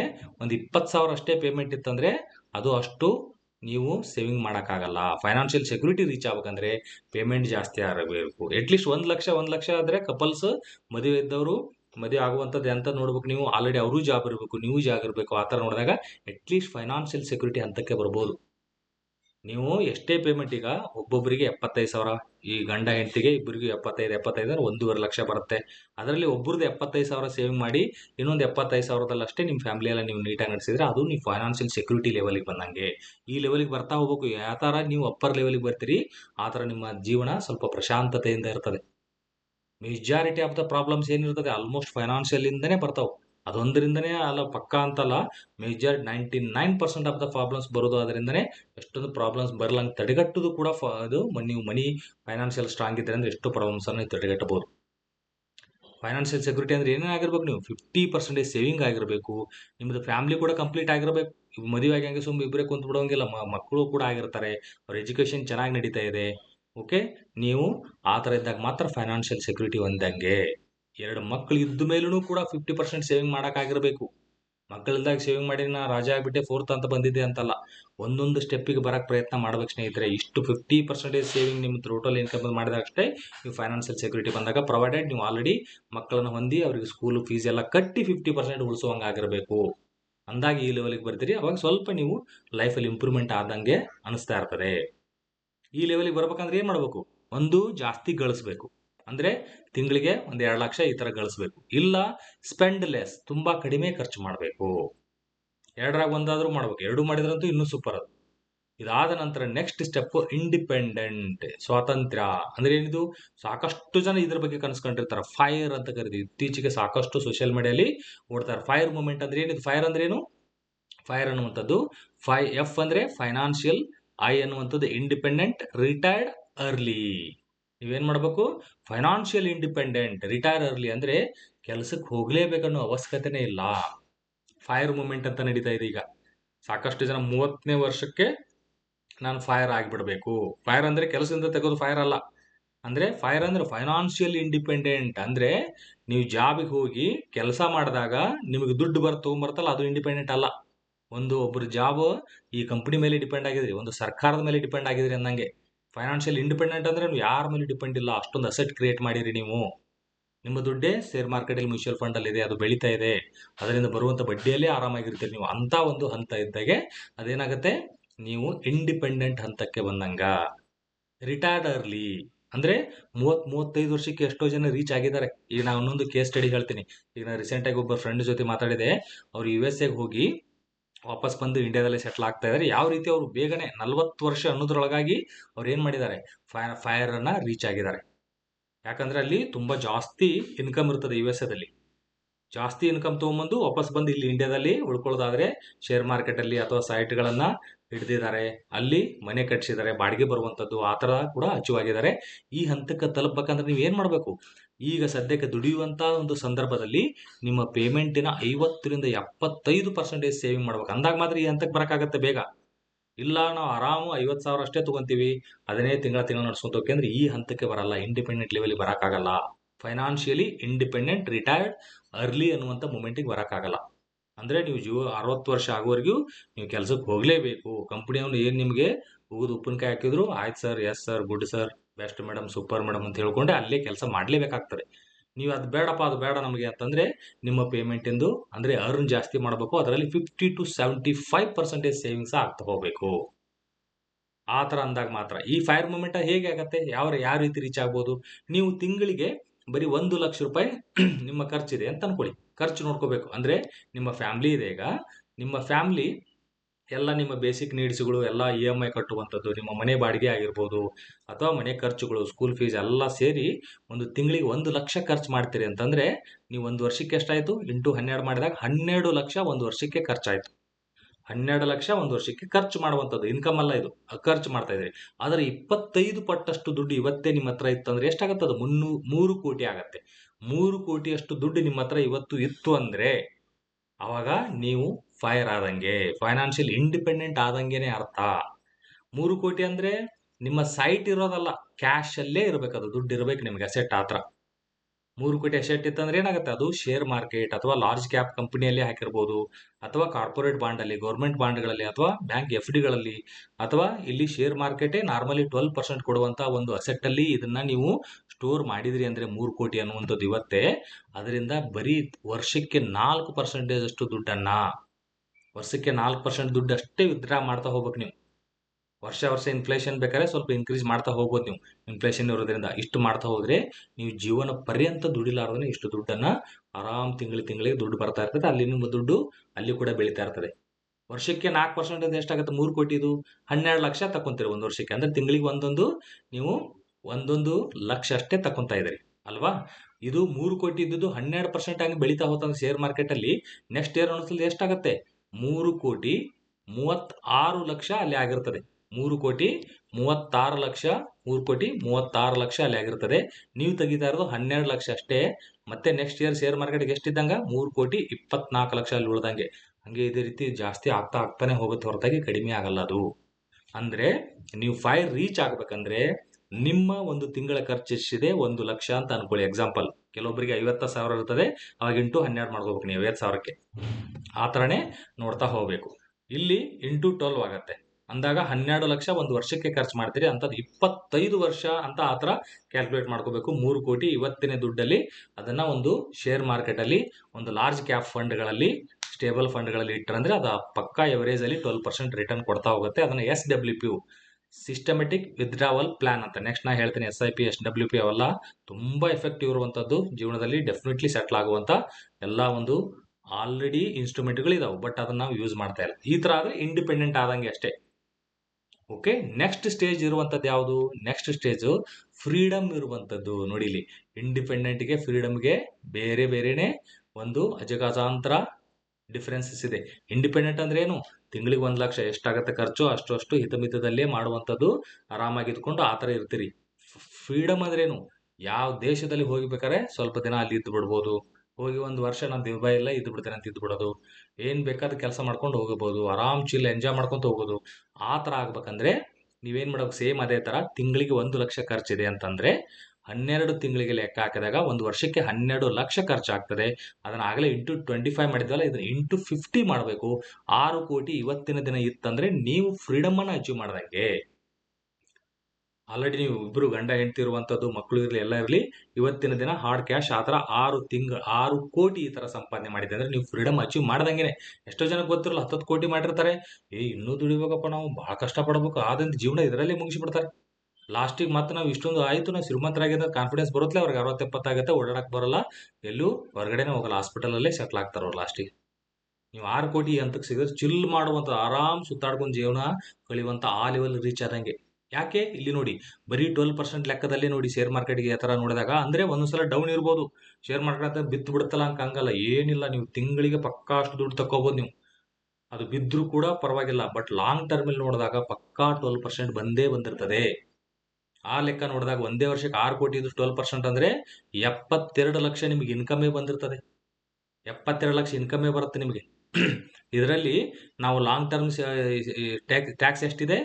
S1: ಒಂದು ಇಪ್ಪತ್ತು ಸಾವಿರ ಅಷ್ಟೇ ಪೇಮೆಂಟ್ ಇತ್ತಂದ್ರೆ ಅದು ಅಷ್ಟು ನೀವು ಸೇವಿಂಗ್ ಮಾಡೋಕ್ಕಾಗಲ್ಲ. ಫೈನಾನ್ಷಿಯಲ್ ಸೆಕ್ಯೂರಿಟಿ ರೀಚ್ ಆಗ್ಬೇಕಂದ್ರೆ ಪೇಮೆಂಟ್ ಜಾಸ್ತಿ ಆಗಬೇಕು. ಅಟ್ಲೀಸ್ಟ್ ಒಂದು ಲಕ್ಷ ಒಂದು ಲಕ್ಷ ಆದರೆ ಕಪಲ್ಸ್ ಮದುವೆ ಇದ್ದವರು ಮದುವೆ ಆಗುವಂಥದ್ದು ಅಂತ ನೋಡ್ಬೇಕು ನೀವು. ಆಲ್ರೆಡಿ ಅವರು ಜಾಬ್ ಇರಬೇಕು, ನೀವು ಜಾಬ್ ಇರಬೇಕು, ಆ ಥರ ನೋಡಿದಾಗ ಅಟ್ಲೀಸ್ಟ್ ಫೈನಾನ್ಷಿಯಲ್ ಸೆಕ್ಯೂರಿಟಿ ಹಂತಕ್ಕೆ ಬರ್ಬೋದು. ನೀವು ಎಷ್ಟೇ ಪೇಮೆಂಟ್ ಈಗ ಒಬ್ಬೊಬ್ಬರಿಗೆ ಎಪ್ಪತ್ತೈದು ಸಾವಿರ, ಈ ಗಂಡ ಹೆಂಡತಿಗೆ ಇಬ್ಬರಿಗೂ ಎಪ್ಪತ್ತೈದು ಎಪ್ಪತ್ತೈದು ಅಂದ್ರೆ ಒಂದೂವರೆ ಲಕ್ಷ ಬರುತ್ತೆ. ಅದರಲ್ಲಿ ಒಬ್ಬರದ್ದು ಎಪ್ಪತ್ತೈದು ಸಾವಿರ ಸೇವಿಂಗ್ ಮಾಡಿ, ಇನ್ನೊಂದು ಎಪ್ಪತ್ತೈದು ಸಾವಿರದಲ್ಲಿ ಅಷ್ಟೇ ನಿಮ್ಮ ಫ್ಯಾಮಿಲಿ ಎಲ್ಲ ನೀವು ನೀಟಾಗಿ ನಡೆಸಿದ್ರೆ ಅದು ನೀವು ಫೈನಾನ್ಷಿಯಲ್ ಸೆಕ್ಯೂರಿಟಿ ಲೆವೆಲಿಗೆ ಬಂದಂಗೆ. ಈ ಲೆವೆಲಿಗೆ ಬರ್ತಾ ಹೋಗ್ಬೇಕು. ಯಾವ ಥರ ನೀವು ಅಪ್ಪರ್ ಲೆವೆಲಿಗೆ ಬರ್ತೀರಿ, ಆ ಥರ ನಿಮ್ಮ ಜೀವನ ಸ್ವಲ್ಪ ಪ್ರಶಾಂತತೆಯಿಂದ ಇರ್ತದೆ. ಮೆಜಾರಿಟಿ ಆಫ್ ದ ಪ್ರಾಬ್ಲಮ್ಸ್ ಏನಿರ್ತದೆ ಆಲ್ಮೋಸ್ಟ್ ಫೈನಾನ್ಷಿಯಲಿಂದನೇ ಬರ್ತಾವೆ. ಅದೊಂದರಿಂದನೇ ಅಲ್ಲ, ಪಕ್ಕ ಅಂತಲ್ಲ major ninety nine percent of the problems ಬರೋದು. ಅದರಿಂದನೇ ಎಷ್ಟೊಂದು ಪ್ರಾಬ್ಲಮ್ಸ್ ಬರಲಂಗೆ ತಡೆಗಟ್ಟೋದು ಕೂಡ ಫ ಅದು ನೀವು ಮನಿ ಫೈನಾನ್ಷಿಯಲ್ ಸ್ಟ್ರಾಂಗ್ ಇದ್ದರೆ ಅಂದ್ರೆ ಎಷ್ಟು ಪ್ರಾಬ್ಲಮ್ಸನ್ನು ತಡೆಗಟ್ಟಬಹುದು ಫೈನಾನ್ಷಿಯಲ್ ಸೆಕ್ಯೂರಿಟಿ ಅಂದ್ರೆ ಏನೇ ಆಗಿರ್ಬೇಕು ನೀವು? ಫಿಫ್ಟಿ ಪರ್ಸೆಂಟೇಜ್ ಸೇವಿಂಗ್ ಆಗಿರಬೇಕು. ನಿಮ್ಮದು ಫ್ಯಾಮಿಲಿ ಕೂಡ ಕಂಪ್ಲೀಟ್ ಆಗಿರಬೇಕು. ಮದುವೆ ಆಗಿ ಹಂಗೆ ಸುಮ್ಮನೆ ಇಬ್ಬರೇ ಕುಂತು ಬಿಡೋಂಗಿಲ್ಲ ಮಕ್ಕಳು ಕೂಡ ಆಗಿರ್ತಾರೆ. ಅವ್ರ ಎಜುಕೇಷನ್ ಚೆನ್ನಾಗಿ ನಡೀತಾ ಇದೆ. ಓಕೆ ನೀವು ಆ ಥರ ಇದ್ದಾಗ ಮಾತ್ರ ಫೈನಾನ್ಷಿಯಲ್ ಸೆಕ್ಯೂರಿಟಿ ಹೊಂದಂಗೆ ಎರಡು ಮಕ್ಕಳು ಇದ್ದ ಮೇಲೂ ಕೂಡ ಫಿಫ್ಟಿ ಪರ್ಸೆಂಟ್ ಸೇವಿಂಗ್ ಮಾಡೋಕ್ಕಾಗಿರಬೇಕು. ಮಕ್ಕಳಿದ್ದಾಗ ಸೇವಿಂಗ್ ಮಾಡಿ ನಾ ರಾಜ ಆಗಿಬಿಟ್ಟೆ ಫೋರ್ತ್ ಅಂತ ಬಂದಿದ್ದೆ ಅಂತಲ್ಲ, ಒಂದೊಂದು ಸ್ಟೆಪ್ಪಿಗೆ ಬರಕ್ಕೆ ಪ್ರಯತ್ನ ಮಾಡ್ಬೇಕು ಸ್ನೇಹಿತರೆ. ಇಷ್ಟು ಫಿಫ್ಟಿ ಪರ್ಸೆಂಟೇಜ್ ಸೇವಿಂಗ್ ನಿಮ್ಮ ಟೋಟಲ್ ಇನ್ಕಮ್ ಮಾಡಿದಾಗ ಅಷ್ಟೇ, ನೀವು ಫೈನಾನ್ಷಿಯಲ್ ಸೆಕ್ಯೂರಿಟಿ ಬಂದಾಗ ಪ್ರೊವೈಡೆಡ್ ನೀವು ಆಲ್ರೆಡಿ ಮಕ್ಕಳನ್ನು ಹೊಂದಿ ಅವರಿಗೆ ಸ್ಕೂಲ್ ಫೀಸ್ ಎಲ್ಲ ಕಟ್ಟಿ ಫಿಫ್ಟಿ ಪರ್ಸೆಂಟ್ ಉಳಿಸುವಂಗೆ ಆಗಿರಬೇಕು. ಅಂದಾಗ ಈ ಲೆವೆಲಿಗೆ ಬರ್ತೀರಿ. ಅವಾಗ ಸ್ವಲ್ಪ ನೀವು ಲೈಫಲ್ಲಿ ಇಂಪ್ರೂವ್ಮೆಂಟ್ ಆದಂಗೆ ಅನಿಸ್ತಾ ಇರ್ತದೆ. ಈ ಲೆವೆಲಿಗೆ ಬರ್ಬೇಕಂದ್ರೆ ಏನು ಮಾಡಬೇಕು? ಒಂದು ಜಾಸ್ತಿ ಗಳಿಸ್ಬೇಕು. ಅಂದರೆ ತಿಂಗಳಿಗೆ ಒಂದು ಎರಡು ಲಕ್ಷ ಈ ಥರ ಗಳಿಸ್ಬೇಕು. ಇಲ್ಲ ಸ್ಪೆಂಡ್ ಲೆಸ್ ತುಂಬ ಕಡಿಮೆ ಖರ್ಚು ಮಾಡಬೇಕು. ಎರಡರಾಗ ಒಂದಾದರೂ ಮಾಡ್ಬೇಕು. ಎರಡು ಮಾಡಿದ್ರಂತೂ ಇನ್ನೂ ಸೂಪರ್ ಅದು. ಇದಾದ ನಂತರ ನೆಕ್ಸ್ಟ್ ಸ್ಟೆಪ್ ಇಂಡಿಪೆಂಡೆಂಟ್ ಸ್ವಾತಂತ್ರ್ಯ. ಅಂದ್ರೆ ಏನಿದು? ಸಾಕಷ್ಟು ಜನ ಇದ್ರ ಬಗ್ಗೆ ಕನಸ್ಕೊಂಡಿರ್ತಾರೆ. ಫೈರ್ ಅಂತ ಕರಿತೀವಿ. ಇತ್ತೀಚೆಗೆ ಸಾಕಷ್ಟು ಸೋಷಿಯಲ್ ಮೀಡಿಯಲ್ಲಿ ಓಡ್ತಾರೆ. ಫೈರ್ ಮೂಮೆಂಟ್ ಅಂದ್ರೆ ಏನಿದು? ಫೈರ್ ಅಂದ್ರೆ ಏನು? ಫೈರ್ ಅನ್ನುವಂಥದ್ದು. ಫೈ ಎಫ್ ಅಂದ್ರೆ ಫೈನಾನ್ಷಿಯಲ್ ಐ ಅನ್ನುವಂಥದ್ದು ಇಂಡಿಪೆಂಡೆಂಟ್ ರಿಟೈರ್ಡ್ ಅರ್ಲಿ ನೀವೇನ್ ಮಾಡಬೇಕು? ಫೈನಾನ್ಷಿಯಲ್ ಇಂಡಿಪೆಂಡೆಂಟ್ ರಿಟೈರ್ ಅರ್ಲಿ ಅಂದರೆ ಕೆಲಸಕ್ಕೆ ಹೋಗಲೇಬೇಕನ್ನೋ ಅವಶ್ಯಕತೆನೇ ಇಲ್ಲ. ಫೈರ್ ಮೂಮೆಂಟ್ ಅಂತ ನಡೀತಾ ಇದೆ ಈಗ. ಸಾಕಷ್ಟು ಜನ ಮೂವತ್ತನೇ ವರ್ಷಕ್ಕೆ ನಾನು ಫೈರ್ ಆಗಿಬಿಡಬೇಕು. ಫೈರ್ ಅಂದರೆ ಕೆಲಸದಿಂದ ತೆಗೆದು ಫೈರ್ ಅಲ್ಲ. ಅಂದರೆ ಫೈರ್ ಅಂದರೆ ಫೈನಾನ್ಷಿಯಲ್ ಇಂಡಿಪೆಂಡೆಂಟ್ ಅಂದರೆ ನೀವು ಜಾಬಿಗೆ ಹೋಗಿ ಕೆಲಸ ಮಾಡಿದಾಗ ನಿಮಗೆ ದುಡ್ಡು ಬರ್ ತೊಗೊಂಬರ್ತಲ್ಲ ಅದು ಇಂಡಿಪೆಂಡೆಂಟ್ ಅಲ್ಲ. ಒಂದು ಒಬ್ಬರು ಜಾಬ್ ಈ ಕಂಪ್ನಿ ಮೇಲೆ ಡಿಪೆಂಡ್ ಆಗಿದ್ರಿ, ಒಂದು ಸರ್ಕಾರದ ಮೇಲೆ ಡಿಪೆಂಡ್ ಆಗಿದ್ರಿ ಅನ್ನಂಗೆ ಫೈನಾನ್ಷಿಯಲ್ ಇಂಡಿಪೆಂಡೆಂಟ್ ಅಂದರೆ ನೀವು ಯಾರ ಮೇಲೆ ಡಿಪೆಂಡ್ ಇಲ್ಲ, ಅಷ್ಟೊಂದು ಅಸೆಟ್ ಕ್ರಿಯೇಟ್ ಮಾಡಿರಿ ನೀವು. ನಿಮ್ಮ ದುಡ್ಡೇ ಶೇರ್ ಮಾರ್ಕೆಟಲ್ಲಿ ಮ್ಯೂಚುವಲ್ ಫಂಡಲ್ಲಿ ಇದೆ, ಅದು ಬೆಳೀತಾ ಇದೆ. ಅದರಿಂದ ಬರುವಂಥ ಬಡ್ಡಿಯಲ್ಲೇ ಆರಾಮಾಗಿರ್ತೀರಿ ನೀವು. ಅಂಥ ಒಂದು ಹಂತ ಇದ್ದಾಗೆ ಅದೇನಾಗುತ್ತೆ? ನೀವು ಇಂಡಿಪೆಂಡೆಂಟ್ ಹಂತಕ್ಕೆ ಬಂದಂಗ. ರಿಟೈರ್ಡ್ ಅರ್ಲಿ ಅಂದರೆ ಮೂವತ್ ಮೂವತ್ತೈದು ವರ್ಷಕ್ಕೆ ಎಷ್ಟೋ ಜನ ರೀಚ್ ಆಗಿದ್ದಾರೆ. ಈಗ ನಾನು ಒಂದೊಂದು ಕೇಸ್ ಸ್ಟಡಿ ಹೇಳ್ತೀನಿ. ಈಗ ನಾನು ರೀಸೆಂಟಾಗಿ ಒಬ್ಬ ಫ್ರೆಂಡ್ ಜೊತೆ ಮಾತಾಡಿದೆ. ಅವ್ರು ಯು ಎಸ್ ಎಗೆ ಹೋಗಿ ವಾಪಸ್ ಬಂದು ಇಂಡಿಯಾದಲ್ಲಿ ಸೆಟ್ಲ್ ಆಗ್ತಾ ಇದ್ದಾರೆ ಯಾವ ರೀತಿ ಅವರು ಬೇಗನೆ ನಲ್ವತ್ತು ವರ್ಷ ಅನ್ನೋದ್ರೊಳಗಾಗಿ ಅವ್ರು ಏನು ಮಾಡಿದ್ದಾರೆ? ಫೈರ್ ಫೈರನ್ನು ರೀಚ್ ಆಗಿದ್ದಾರೆ. ಯಾಕಂದರೆ ಅಲ್ಲಿ ತುಂಬ ಜಾಸ್ತಿ ಇನ್ಕಮ್ ಇರ್ತದೆ ಯು ಎಸ್ ಎದಲ್ಲಿ ಜಾಸ್ತಿ ಇನ್ಕಮ್ ತೊಗೊಂಬಂದು ವಾಪಸ್ ಬಂದು ಇಲ್ಲಿ ಇಂಡಿಯಾದಲ್ಲಿ ಉಳ್ಕೊಳ್ಳೋದಾದರೆ ಶೇರ್ ಮಾರ್ಕೆಟಲ್ಲಿ ಅಥವಾ ಸೈಟ್ಗಳನ್ನು ಹಿಡ್ದಿದ್ದಾರೆ. ಅಲ್ಲಿ ಮನೆ ಕಟ್ಟಿಸಿದ್ದಾರೆ ಬಾಡಿಗೆ ಬರುವಂಥದ್ದು ಆ ಥರ ಕೂಡ ಅಚೀವ್ ಆಗಿದ್ದಾರೆ ಈ ಹಂತಕ್ಕೆ ತಲುಪಬೇಕಂದ್ರೆ ನೀವು ಏನು ಮಾಡಬೇಕು? ಈಗ ಸದ್ಯಕ್ಕೆ ದುಡಿಯುವಂಥ ಒಂದು ಸಂದರ್ಭದಲ್ಲಿ ನಿಮ್ಮ ಪೇಮೆಂಟಿನ ಐವತ್ತರಿಂದ ಎಪ್ಪತ್ತೈದು ಪರ್ಸೆಂಟೇಜ್ ಸೇವಿಂಗ್ ಮಾಡ್ಬೇಕು. ಅಂದಾಗ ಮಾತ್ರ ಈ ಹಂತಕ್ಕೆ ಬರೋಕ್ಕಾಗತ್ತೆ ಬೇಗ. ಇಲ್ಲ, ನಾವು ಆರಾಮು ಐವತ್ತು ಸಾವಿರ ಅಷ್ಟೇ ತೊಗೊಂತೀವಿ. ಅದನ್ನೇ ತಿಂಗಳ ತಿಂಗಳ ನಡ್ಸ್ಕೊಂತ ಅಂದರೆ ಈ ಹಂತಕ್ಕೆ ಬರಲ್ಲ. ಇಂಡಿಪೆಂಡೆಂಟ್ ಲೆವೆಲ್ ಬರೋಕ್ಕಾಗಲ್ಲ. ಫೈನಾನ್ಷಿಯಲಿ ಇಂಡಿಪೆಂಡೆಂಟ್ ರಿಟೈರ್ಡ್ ಅರ್ಲಿ ಅನ್ನುವಂಥ ಮೂಮೆಂಟಿಗೆ ಬರೋಕ್ಕಾಗಲ್ಲ. ಅಂದರೆ ನೀವು ಜೀವ ಅರವತ್ತು ವರ್ಷ ಆಗೋವರೆಗೂ ನೀವು ಕೆಲಸಕ್ಕೆ ಹೋಗಲೇಬೇಕು. ಕಂಪ್ನಿಯವನು ಏನು ನಿಮಗೆ ಉಗಿದು ಉಪ್ಪಿನಕಾಯಿ ಹಾಕಿದ್ರು, ಆಯ್ತು sir yes sir good sir best madam super madam ಅಂತ ಹೇಳ್ಕೊಂಡು ಅಲ್ಲೇ ಕೆಲಸ ಮಾಡಲೇಬೇಕಾಗ್ತದೆ. ನೀವು ಅದು ಬೇಡಪ್ಪ, ಅದು ಬೇಡ ನಮಗೆ ಅಂತಂದರೆ ನಿಮ್ಮ ಪೇಮೆಂಟಿಂದು ಅಂದರೆ ಅರ್ನ್ ಜಾಸ್ತಿ ಮಾಡಬೇಕು, ಅದರಲ್ಲಿ fifty to seventy five percentage savings ಆಗ್ತಾ ಹೋಗಬೇಕು. ಆ ಥರ ಅಂದಾಗ ಮಾತ್ರ. ಈ ಫೈರ್ ಮೂಮೆಂಟ್ ಹೇಗೆ ಆಗುತ್ತೆ? ಯಾವ ಯಾವ ರೀತಿ ರೀಚ್ ಆಗ್ಬೋದು? ನೀವು ತಿಂಗಳಿಗೆ ಬರೀ ಒಂದು ಲಕ್ಷ ರೂಪಾಯಿ ನಿಮ್ಮ ಖರ್ಚಿದೆ ಅಂತ ಅನ್ಕೊಳ್ಳಿ. ಖರ್ಚು ನೋಡ್ಕೋಬೇಕು. ಅಂದರೆ ನಿಮ್ಮ ಫ್ಯಾಮ್ಲಿ ಇದೆ ಈಗ. ನಿಮ್ಮ ಫ್ಯಾಮ್ಲಿ ಎಲ್ಲ ನಿಮ್ಮ ಬೇಸಿಕ್ ನೀಡ್ಸ್ಗಳು ಎಲ್ಲ ಇ ಎಂ ಐ ಕಟ್ಟುವಂಥದ್ದು, ನಿಮ್ಮ ಮನೆ ಬಾಡಿಗೆ ಆಗಿರ್ಬೋದು, ಅಥವಾ ಮನೆ ಖರ್ಚುಗಳು ಸ್ಕೂಲ್ ಫೀಸ್ ಎಲ್ಲ ಸೇರಿ ಒಂದು ತಿಂಗಳಿಗೆ ಒಂದು ಲಕ್ಷ ಖರ್ಚು ಮಾಡ್ತೀರಿ ಅಂತಂದರೆ, ನೀವು ಒಂದು ವರ್ಷಕ್ಕೆ ಎಷ್ಟಾಯಿತು? ಇಂಟು ಹನ್ನೆರಡು ಮಾಡಿದಾಗ ಹನ್ನೆರಡು ಲಕ್ಷ ಒಂದು ವರ್ಷಕ್ಕೆ ಖರ್ಚಾಯಿತು. ಹನ್ನೆರಡು ಲಕ್ಷ ಒಂದು ವರ್ಷಕ್ಕೆ ಖರ್ಚು ಮಾಡುವಂಥದ್ದು ಇನ್ಕಮ್ ಅಲ್ಲ ಇದು, ಖರ್ಚು ಮಾಡ್ತಾ ಇದ್ರಿ ಆದರೆ ಇಪ್ಪತ್ತೈದು ಪಟ್ಟಷ್ಟು ದುಡ್ಡು ಇವತ್ತೇ ನಿಮ್ಮ ಹತ್ರ ಇತ್ತಂದ್ರೆ ಎಷ್ಟಾಗತ್ತೆ ಅದು? ಮುನ್ನೂ, ಮೂರು ಕೋಟಿ ಆಗತ್ತೆ. ಮೂರು ಕೋಟಿಯಷ್ಟು ದುಡ್ಡು ನಿಮ್ಮ ಹತ್ರ ಇವತ್ತು ಇತ್ತು ಅಂದ್ರೆ ಅವಾಗ ನೀವು ಫೈರ್ ಆದಂಗೆ ಫೈನಾನ್ಷಿಯಲ್ ಇಂಡಿಪೆಂಡೆಂಟ್ ಆದಂಗೆನೆ ಅರ್ಥ. ಮೂರು ಕೋಟಿ ಅಂದ್ರೆ ನಿಮ್ಮ ಸೈಟ್ ಇರೋದಲ್ಲ ಕ್ಯಾಶ್ ಅಲ್ಲೇ ಇರಬೇಕು ಅದು, ದುಡ್ಡು ಇರಬೇಕು ನಿಮ್ಗೆ ಅಸೆಟ್ ಆತ್ರ ಮೂರು ಕೋಟಿ ಅಸೆಟ್ ಇತ್ತಂದ್ರೆ ಏನಾಗುತ್ತೆ ಅದು? ಶೇರ್ ಮಾರ್ಕೆಟ್ ಅಥವಾ ಲಾರ್ಜ್ ಕ್ಯಾಪ್ ಕಂಪನಿಯಲ್ಲಿ ಹಾಕಿರ್ಬೋದು, ಅಥವಾ ಕಾರ್ಪೊರೇಟ್ ಬಾಂಡ್ ಅಲ್ಲಿ ಗೌರ್ಮೆಂಟ್ ಬಾಂಡ್ಗಳಲ್ಲಿ ಅಥವಾ ಬ್ಯಾಂಕ್ ಎಫ್ ಡಿಗಳಲ್ಲಿ ಅಥವಾ ಇಲ್ಲಿ ಶೇರ್ ಮಾರ್ಕೆಟೇ ನಾರ್ಮಲಿ ಟ್ವೆಲ್ ಪರ್ಸೆಂಟ್ ಕೊಡುವಂತ ಒಂದು ಅಸೆಟ್ ಅಲ್ಲಿ ಇದನ್ನ ನೀವು ಸ್ಟೋರ್ ಮಾಡಿದ್ರಿ ಅಂದರೆ ಮೂರು ಕೋಟಿ ಅನ್ನುವಂಥದ್ದು ಇವತ್ತೇ. ಅದರಿಂದ ಬರೀ ವರ್ಷಕ್ಕೆ ನಾಲ್ಕು ಪರ್ಸೆಂಟೇಜ್ ಅಷ್ಟು ದುಡ್ಡನ್ನು, ವರ್ಷಕ್ಕೆ ನಾಲ್ಕು ಪರ್ಸೆಂಟ್ ದುಡ್ಡು ಅಷ್ಟೇ ವಿತ್ಡ್ರಾ ಮಾಡ್ತಾ ಹೋಗ್ಬೇಕು ನೀವು. ವರ್ಷ ವರ್ಷ ಇನ್ಫ್ಲೇಷನ್ ಬೇಕಾದ್ರೆ ಸ್ವಲ್ಪ ಇನ್ಕ್ರೀಸ್ ಮಾಡ್ತಾ ಹೋಗ್ಬೋದು ನೀವು. ಇನ್ಫ್ಲೇಷನ್ ಇರೋದ್ರಿಂದ ಇಷ್ಟು ಮಾಡ್ತಾ ಹೋದರೆ ನೀವು ಜೀವನ ಪರ್ಯಂತ ದುಡಿಲಾರ್ದೇ ಇಷ್ಟು ದುಡ್ಡನ್ನು ಆರಾಮ್ ತಿಂಗಳು ತಿಂಗಳಿಗೆ ದುಡ್ಡು ಬರ್ತಾ ಇರ್ತದೆ. ಅಲ್ಲಿ ನಿಮ್ಮ ದುಡ್ಡು ಅಲ್ಲಿ ಕೂಡ ಬೆಳೀತಾ ಇರ್ತದೆ. ವರ್ಷಕ್ಕೆ ನಾಲ್ಕು ಪರ್ಸೆಂಟ್ ಎಷ್ಟಾಗುತ್ತೆ? ಮೂರು ಕೋಟಿದು? ಹನ್ನೆರಡು ಲಕ್ಷ ತಕೊಂತೀರಿ ಒಂದು ವರ್ಷಕ್ಕೆ. ಅಂದ್ರೆ ತಿಂಗಳಿಗೆ ಒಂದೊಂದು ನೀವು ಒಂದೊಂದು ಲಕ್ಷ ಅಷ್ಟೇ ತಕ್ಕೊಂತ ಇದ್ದಾರೆ. ಅಲ್ವಾ? ಇದು ಮೂರು ಕೋಟಿ ಇದ್ದದ್ದು ಹನ್ನೆರಡು ಪರ್ಸೆಂಟ್ ಆಗಿ ಬೆಳೀತಾ ಹೋತಂದ್ರೆ ಶೇರ್ ಮಾರ್ಕೆಟ್ ಅಲ್ಲಿ ನೆಕ್ಸ್ಟ್ ಇಯರ್ ಅನ್ನಿಸಲು ಎಷ್ಟಾಗತ್ತೆ ಮೂರು ಕೋಟಿ ಮೂವತ್ತಾರು ಲಕ್ಷ ಅಲ್ಲಿ ಆಗಿರ್ತದೆ. ಮೂರು ಕೋಟಿ ಮೂವತ್ತಾರು ಲಕ್ಷ, ಮೂರು ಕೋಟಿ ಮೂವತ್ತಾರು ಲಕ್ಷ ಅಲ್ಲಿ ಆಗಿರ್ತದೆ. ನೀವು ತೆಗಿತಾ ಇರೋದು ಹನ್ನೆರಡು ಲಕ್ಷ ಅಷ್ಟೇ. ಮತ್ತೆ ನೆಕ್ಸ್ಟ್ ಇಯರ್ ಶೇರ್ ಮಾರ್ಕೆಟ್ಗೆ ಎಷ್ಟಿದ್ದಂಗೆ? ಮೂರು ಕೋಟಿ ಇಪ್ಪತ್ನಾಲ್ಕು ಲಕ್ಷ ಅಲ್ಲಿ ಉಳ್ದಂಗೆ. ಹಂಗೆ ಇದೇ ರೀತಿ ಜಾಸ್ತಿ ಆಗ್ತಾ ಆಗ್ತಾನೆ ಹೋಗುತ್ತೆ ಹೊರತಾಗಿ ಕಡಿಮೆ ಆಗಲ್ಲ ಅದು. ಅಂದ್ರೆ ನೀವು ಫೈರ್ ರೀಚ್ ಆಗ್ಬೇಕಂದ್ರೆ ನಿಮ್ಮ ಒಂದು ತಿಂಗಳ ಖರ್ಚು ಎಷ್ಟಿದೆ ಒಂದು ಲಕ್ಷ ಅಂತ ಅನ್ಕೊಳ್ಳಿ. ಎಕ್ಸಾಂಪಲ್ ಕೆಲವೊಬ್ಬರಿಗೆ ಐವತ್ತ ಸಾವಿರ ಇರ್ತದೆ, ಅವಾಗ ಇಂಟು ಹನ್ನೆರಡು ಮಾಡ್ಕೋಬೇಕು ನೀವು ಐವತ್ತು ಸಾವಿರಕ್ಕೆ. ಆ ಥರನೇ ನೋಡ್ತಾ ಹೋಗಬೇಕು. ಇಲ್ಲಿ ಇಂಟು ಟ್ವೆಲ್ವ್ ಆಗತ್ತೆ. ಅಂದಾಗ ಹನ್ನೆರಡು ಲಕ್ಷ ಒಂದು ವರ್ಷಕ್ಕೆ ಖರ್ಚು ಮಾಡ್ತೀರಿ ಅಂತದ್ದು ಇಪ್ಪತ್ತೈದು ವರ್ಷ ಅಂತ ಆ ಥರ ಕ್ಯಾಲ್ಕುಲೇಟ್ ಮಾಡ್ಕೋಬೇಕು. ಮೂರು ಕೋಟಿ ಇವತ್ತಿನ ದುಡ್ಡಲ್ಲಿ ಅದನ್ನು ಒಂದು ಶೇರ್ ಮಾರ್ಕೆಟಲ್ಲಿ ಒಂದು ಲಾರ್ಜ್ ಕ್ಯಾಪ್ ಫಂಡ್ಗಳಲ್ಲಿ ಸ್ಟೇಬಲ್ ಫಂಡ್ಗಳಲ್ಲಿ ಇಟ್ಟರಂದ್ರೆ ಅದು ಪಕ್ಕಾ ಎವರೇಜಲ್ಲಿ ಟ್ವೆಲ್ ಪರ್ಸೆಂಟ್ ರಿಟರ್ನ್ ಕೊಡ್ತಾ ಹೋಗುತ್ತೆ. ಅದನ್ನು S W P systematic withdrawal plan ಅಂತ. ನೆಕ್ಸ್ಟ್ ನಾ ಹೇಳ್ತೀನಿ S I P S W P ಅವೆಲ್ಲ ತುಂಬಾ ಎಫೆಕ್ಟಿವ್ ಇರುವಂತದ್ದು ಜೀವನದಲ್ಲಿ ಡೆಫಿನೆಟ್ಲಿ ಸೆಟ್ಲ್ ಆಗುವಂತ ಎಲ್ಲ ಒಂದು ಆಲ್ರೆಡಿ ಇನ್ಸ್ಟ್ರೂಮೆಂಟ್ಗಳು ಇದಾವೆ. ಬಟ್ ಅದನ್ನ ನಾವು ಯೂಸ್ ಮಾಡ್ತಾ ಇಲ್ಲ. ಈ ಥರ ಆದ್ರೆ ಇಂಡಿಪೆಂಡೆಂಟ್ ಆದಂಗೆ ಅಷ್ಟೇ. ಓಕೆ ನೆಕ್ಸ್ಟ್ ಸ್ಟೇಜ್ ಇರುವಂತದ್ದು ಯಾವುದು? ನೆಕ್ಸ್ಟ್ ಸ್ಟೇಜು ಫ್ರೀಡಮ್ ಇರುವಂತದ್ದು ನೋಡಿಲಿ ಇಂಡಿಪೆಂಡೆಂಟ್ಗೆ ಫ್ರೀಡಮ್ಗೆ ಬೇರೆ ಬೇರೆನೇ ಒಂದು ಅಜಗಾಜಾಂತರ ಡಿಫ್ರೆನ್ಸಸ್ ಇದೆ. ಇಂಡಿಪೆಂಡೆಂಟ್ ಅಂದ್ರೆ ಏನು? ತಿಂಗಳಿಗೆ ಒಂದು ಲಕ್ಷ ಎಷ್ಟಾಗತ್ತೆ ಖರ್ಚು ಅಷ್ಟು ಅಷ್ಟು ಹಿತಮಿತದಲ್ಲೇ ಮಾಡುವಂಥದ್ದು ಆರಾಮಾಗಿ ಇದ್ಕೊಂಡು ಆ ಥರ ಇರ್ತೀರಿ. ಫ್ರೀಡಮ್ ಅಂದ್ರೇನು? ಯಾವ ದೇಶದಲ್ಲಿ ಹೋಗಿಬೇಕಾರೆ ಸ್ವಲ್ಪ ದಿನ ಅಲ್ಲಿ ಇದ್ದು ಬಿಡ್ಬೋದು. ಹೋಗಿ ಒಂದು ವರ್ಷ ನಾನು ದುಬೈ ಎಲ್ಲ ಇದ್ದು ಬಿಡ್ತೇನೆ ಅಂತ ಇದ್ದು ಬಿಡೋದು. ಏನು ಬೇಕಾದ ಕೆಲಸ ಮಾಡ್ಕೊಂಡು ಹೋಗಬಹುದು ಆರಾಮ್ ಚಿಲ್ ಎಂಜಾಯ್ ಮಾಡ್ಕೊತ ಹೋಗೋದು. ಆ ಥರ ಆಗ್ಬೇಕಂದ್ರೆ ನೀವೇನು ಮಾಡಬೇಕು? ಸೇಮ್ ಅದೇ ಥರ ತಿಂಗಳಿಗೆ ಒಂದು ಲಕ್ಷ ಖರ್ಚಿದೆ ಅಂತಂದ್ರೆ ಹನ್ನೆರಡು ತಿಂಗಳಿಗೆ ಲೆಕ್ಕ ಹಾಕಿದಾಗ ಒಂದು ವರ್ಷಕ್ಕೆ ಹನ್ನೆರಡು ಲಕ್ಷ ಖರ್ಚಾಗ್ತದೆ. ಅದನ್ನ ಆಗಲೇ ಇಂಟು ಟ್ವೆಂಟಿ ಫೈವ್ ಮಾಡಿದ್ವಲ್ಲ, ಇದನ್ನು ಇಂಟು ಫಿಫ್ಟಿ ಮಾಡಬೇಕು. ಆರು ಕೋಟಿ ಇವತ್ತಿನ ದಿನ ಇತ್ತಂದ್ರೆ ನೀವು ಫ್ರೀಡಮ್ ಅನ್ನ ಅಚೀವ್ ಮಾಡ್ದಂಗೆ. ಆಲ್ರೆಡಿ ನೀವು ಇಬ್ಬರು ಗಂಡ ಹೆಂಡತಿ ಇರುವಂಥದ್ದು ಮಕ್ಕಳು ಇರಲಿ, ಎಲ್ಲ ಇರಲಿ, ಇವತ್ತಿನ ದಿನ ಹಾರ್ಡ್ ಕ್ಯಾಶ್ ಆ ಥರ ಆರು ತಿಂಗಳು ಆರು ಕೋಟಿ ಈ ಥರ ಸಂಪಾದನೆ ಮಾಡಿದೆ ಅಂದ್ರೆ ನೀವು ಫ್ರೀಡಮ್ ಅಚೀವ್ ಮಾಡ್ದಂಗೆನೆ. ಎಷ್ಟೋ ಜನಕ್ಕೆ ಗೊತ್ತಿರಲ್ಲ, ಹತ್ತತ್ತು ಕೋಟಿ ಮಾಡಿರ್ತಾರೆ. ಏ, ಇನ್ನೂ ದುಡಿಬೇಕಪ್ಪ ನಾವು ಬಹಳ ಕಷ್ಟ ಪಡ್ಬೇಕು ಆದಂತ ಜೀವನ ಇದರಲ್ಲಿ ಮುಗಿಸ್ಬಿಡ್ತಾರೆ. ಲಾಸ್ಟಿಗೆ ಮತ್ತೆ ನಾವು ಇಷ್ಟೊಂದು ಆಯಿತು, ನಾವು ಶ್ರೀಮಂತರಾಗಿದ್ದ ಕಾನ್ಫಿಡೆನ್ಸ್ ಬರುತ್ತೆ ಅವ್ರಿಗೆ ಅರವತ್ತು ಎಪ್ಪತ್ತಾಗುತ್ತೆ ಓಡಾಡಕ್ಕೆ ಬರಲ್ಲ. ಎಲ್ಲೂ ಹೊರಗಡೆನೇ ಹೋಗಲ್ಲ ಹಾಸ್ಪಿಟಲಲ್ಲೇ ಸೆಟ್ಲ್ ಆಗ್ತಾರೆ ಅವ್ರು ಲಾಸ್ಟಿಗೆ ನೀವು ಆರು ಕೋಟಿ ಅಂತಕ್ಕೆ ಸಿಗಿದ್ರೆ ಚಿಲ್ ಮಾಡುವಂಥ ಆರಾಮ್ ಸುತ್ತಾಡ್ಕೊಂಡು ಜೀವನ ಕಳಿಯುವಂಥ ಆ ಲೆವೆಲ್ ರೀಚ್ ಆದಂಗೆ. ಯಾಕೆ? ಇಲ್ಲಿ ನೋಡಿ, ಬರೀ ಟ್ವೆಲ್ ಪರ್ಸೆಂಟ್ ಲೆಕ್ಕದಲ್ಲಿ ನೋಡಿ ಶೇರ್ ಮಾರ್ಕೆಟ್ಗೆ ಥರ ನೋಡಿದಾಗ ಅಂದ್ರೆ ಒಂದೊಂದ್ಸಲ ಡೌನ್ ಇರ್ಬೋದು. ಶೇರ್ ಮಾರ್ಕೆಟ್ ಅಂತ ಬಿತ್ತು ಬಿಡುತ್ತಲ್ಲ ಅಂತ ಹಂಗಲ್ಲ, ಏನಿಲ್ಲ, ನೀವು ತಿಂಗಳಿಗೆ ಪಕ್ಕಾ ಅಷ್ಟು ದುಡ್ಡು ತಕ್ಕೋಬೋದು ನೀವು. ಅದು ಬಿದ್ದರೂ ಕೂಡ ಪರವಾಗಿಲ್ಲ ಬಟ್ ಲಾಂಗ್ ಟರ್ಮಲ್ಲಿ ನೋಡಿದಾಗ ಪಕ್ಕಾ ಟ್ವೆಲ್ ಪರ್ಸೆಂಟ್ ಬಂದೇ ಬಂದಿರ್ತದೆ. ಆ ಲೆಕ್ಕ ನೋಡಿದಾಗ ಒಂದೇ ವರ್ಷಕ್ಕೆ ಆರು ಕೋಟಿ ಇದು ಟ್ವೆಲ್ ಪರ್ಸೆಂಟ್ ಅಂದ್ರೆ ಎಪ್ಪತ್ತೆರಡು ಲಕ್ಷ ನಿಮಗೆ ಇನ್ಕಮೇ ಬಂದಿರ್ತದೆ. ಎಪ್ಪತ್ತೆರಡು ಲಕ್ಷ ಇನ್ಕಮೇ ಬರುತ್ತೆ ನಿಮಗೆ. ಇದರಲ್ಲಿ ನಾವು ಲಾಂಗ್ ಟರ್ಮ್ ಟ್ಯಾಕ್ಸ್ ಎಷ್ಟಿದೆ?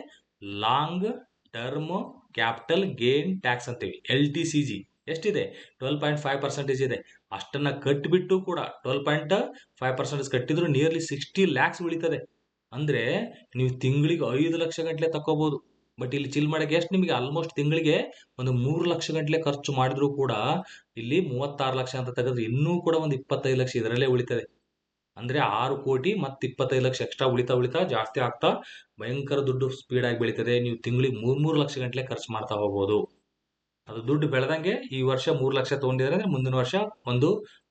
S1: Long term capital gain tax ಅಂತೀವಿ. ಎಲ್ ಟಿ ಸಿ ಜಿ ಎಷ್ಟಿದೆ? ಟ್ವೆಲ್ ಪಾಯಿಂಟ್ ಫೈವ್ ಪರ್ಸೆಂಟೇಜ್ ಇದೆ. ಅಷ್ಟನ್ನು ಕಟ್ಟಿಬಿಟ್ಟು ಕೂಡ ಟ್ವೆಲ್ ಪಾಯಿಂಟ್ ಫೈವ್ ಪರ್ಸೆಂಟೇಜ್ ಕಟ್ಟಿದ್ರು ನಿಯರ್ಲಿ ಸಿಕ್ಸ್ಟಿ ಲ್ಯಾಕ್ಸ್ ಉಳಿತದೆ. ಅಂದ್ರೆ ನೀವು ತಿಂಗಳಿಗೆ ಐದು ಲಕ್ಷ ಗಂಟಲೆ ತಕ್ಕೋಬಹುದು ಬಟ್ ಇಲ್ಲಿ ಚಿಲ್ ಮಾಡಕ್ಕೆ ಎಷ್ಟು ನಿಮಗೆ ಆಲ್ಮೋಸ್ಟ್ ತಿಂಗಳಿಗೆ ಒಂದು ಮೂರು ಲಕ್ಷ ಗಂಟಲೆ ಖರ್ಚು ಮಾಡಿದ್ರು ಕೂಡ ಇಲ್ಲಿ ಮೂವತ್ತಾರು ಲಕ್ಷ ಅಂತ ತೆಗೆದ್ರೆ ಇನ್ನೂ ಕೂಡ ಒಂದು ಇಪ್ಪತ್ತೈದು ಲಕ್ಷ ಇದರಲ್ಲೇ ಉಳಿತದೆ. ಅಂದ್ರೆ ಆರು ಕೋಟಿ ಮತ್ತು ಇಪ್ಪತ್ತೈದು ಲಕ್ಷ ಎಕ್ಸ್ಟ್ರಾ ಉಳಿತಾ ಉಳಿತಾ ಜಾಸ್ತಿ ಆಗ್ತಾ ಭಯಂಕರ ದುಡ್ಡು ಸ್ಪೀಡ್ ಆಗಿ ಬೆಳೀತದೆ. ನೀವು ತಿಂಗಳಿಗೆ ಮೂರ್, ಮೂರು ಲಕ್ಷ ಗಂಟಲೆ ಖರ್ಚು ಮಾಡ್ತಾ ಹೋಗ್ಬೋದು. ಅದು ದುಡ್ಡು ಬೆಳೆದಂಗೆ ಈ ವರ್ಷ ಮೂರು ಲಕ್ಷ ತಗೊಂಡಿದ್ರೆ ಮುಂದಿನ ವರ್ಷ ಒಂದು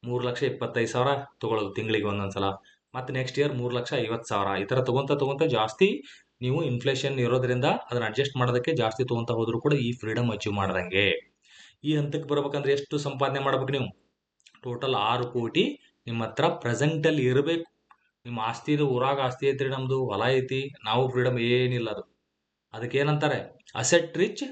S1: ಮೂರು ಲಕ್ಷ ಇಪ್ಪತ್ತೈದು ಸಾವಿರ ತಗೊಳ್ಳೋದು ತಿಂಗಳಿಗೆ ಒಂದೊಂದ್ಸಲ. ಮತ್ತೆ ನೆಕ್ಸ್ಟ್ ಇಯರ್ ಮೂರು ಲಕ್ಷ ಐವತ್ತು ಸಾವಿರ. ಈ ಥರ ತಗೊಂತ ತಗೊಂತ ಜಾಸ್ತಿ ನೀವು ಇನ್ಫ್ಲೇಷನ್ ಇರೋದ್ರಿಂದ ಅದನ್ನ ಅಡ್ಜಸ್ಟ್ ಮಾಡೋದಕ್ಕೆ ಜಾಸ್ತಿ ತೊಗೊಂತ ಹೋದ್ರು ಕೂಡ ಈ ಫ್ರೀಡಮ್ ಅಚೀವ್ ಮಾಡ್ದಂಗೆ. ಈ ಹಂತಕ್ಕೆ ಬರ್ಬೇಕಂದ್ರೆ ಎಷ್ಟು ಸಂಪಾದನೆ ಮಾಡ್ಬೇಕು ನೀವು? ಟೋಟಲ್ ಆರು ಕೋಟಿ ನಿಮ್ಮ ಹತ್ರ ಪ್ರೆಸೆಂಟ್ ಅಲ್ಲಿ ಇರಬೇಕು. ನಿಮ್ಮ ಆಸ್ತಿ ಇದು ಊರಾಗ ಆಸ್ತಿ ಐತ್ರಿ ನಮ್ದು, ಹೊಲ ಐತಿ, ನಾವು ಫ್ರೀಡಮ್ ಏನಿಲ್ಲ ಅದು. ಅದಕ್ಕೆ ಏನಂತಾರೆ? ಅಸೆಟ್ ರಿಚ್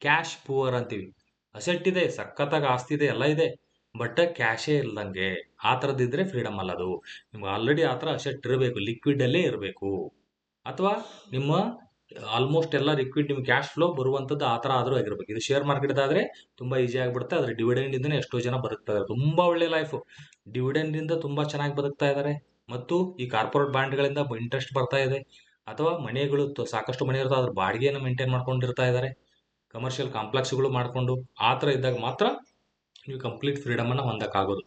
S1: ಕ್ಯಾಶ್ ಪೂವರ್ ಅಂತೀವಿ. ಅಸೆಟ್ ಇದೆ, ಸಖತ್ತಾಗಿ ಆಸ್ತಿ ಇದೆ, ಎಲ್ಲ ಇದೆ ಬಟ್ ಕ್ಯಾಶೇ ಇಲ್ದಂಗೆ. ಆ ಥರದ್ದಿದ್ರೆ ಫ್ರೀಡಮ್ ಅಲ್ಲ ಅದು ನಿಮ್ಗೆ ಆಲ್ರೆಡಿ ಆ ಥರ ಅಸೆಟ್ ಇರಬೇಕು ಲಿಕ್ವಿಡ್ ಅಲ್ಲೇ ಇರಬೇಕು. ಅಥವಾ ನಿಮ್ಮ ಆಲ್ಮೋಸ್ಟ್ ಎಲ್ಲ ಲಿಕ್ವಿಡ್ ನಿಮ್ಗೆ ಕ್ಯಾಶ್ ಫ್ಲೋ ಬರುವಂಥದ್ದು ಆ ಥರ ಆದರೂ ಆಗಿರ್ಬೇಕು. ಇದು ಶೇರ್ ಮಾರ್ಕೆಟ್ ತುಂಬ ಈಸಿ ಆಗಿಬಿಡುತ್ತೆ. ಅದ್ರ ಡಿವಿಡೆಂಡ್ ಇಂದನೇ ಎಷ್ಟೋ ಜನ ಬದುಕ್ತಾ ಇದ್ದಾರೆ ತುಂಬ ಒಳ್ಳೆ ಲೈಫು ಡಿವಿಡೆಂಡ್ ತುಂಬ ಚೆನ್ನಾಗಿ ಬದುಕ್ತಾ ಇದ್ದಾರೆ ಮತ್ತು ಈ ಕಾರ್ಪೊರೇಟ್ ಬಾಂಡ್ಗಳಿಂದ ಇಂಟ್ರೆಸ್ಟ್ ಬರ್ತಾ ಇದೆ. ಅಥವಾ ಮನೆಗಳು ಸಾಕಷ್ಟು ಮನೆ ಇರುತ್ತೆ ಅದ್ರ ಬಾಡಿಗೆಯನ್ನು ಮೇಂಟೈನ್ ಮಾಡ್ಕೊಂಡಿರ್ತಾ ಇದ್ದಾರೆ ಕಮರ್ಷಿಯಲ್ ಕಾಂಪ್ಲೆಕ್ಸ್ಗಳು ಮಾಡಿಕೊಂಡು ಆ ಥರ ಇದ್ದಾಗ ಮಾತ್ರ ನೀವು ಕಂಪ್ಲೀಟ್ ಫ್ರೀಡಮನ್ನು ಹೊಂದಕ್ಕಾಗೋದು.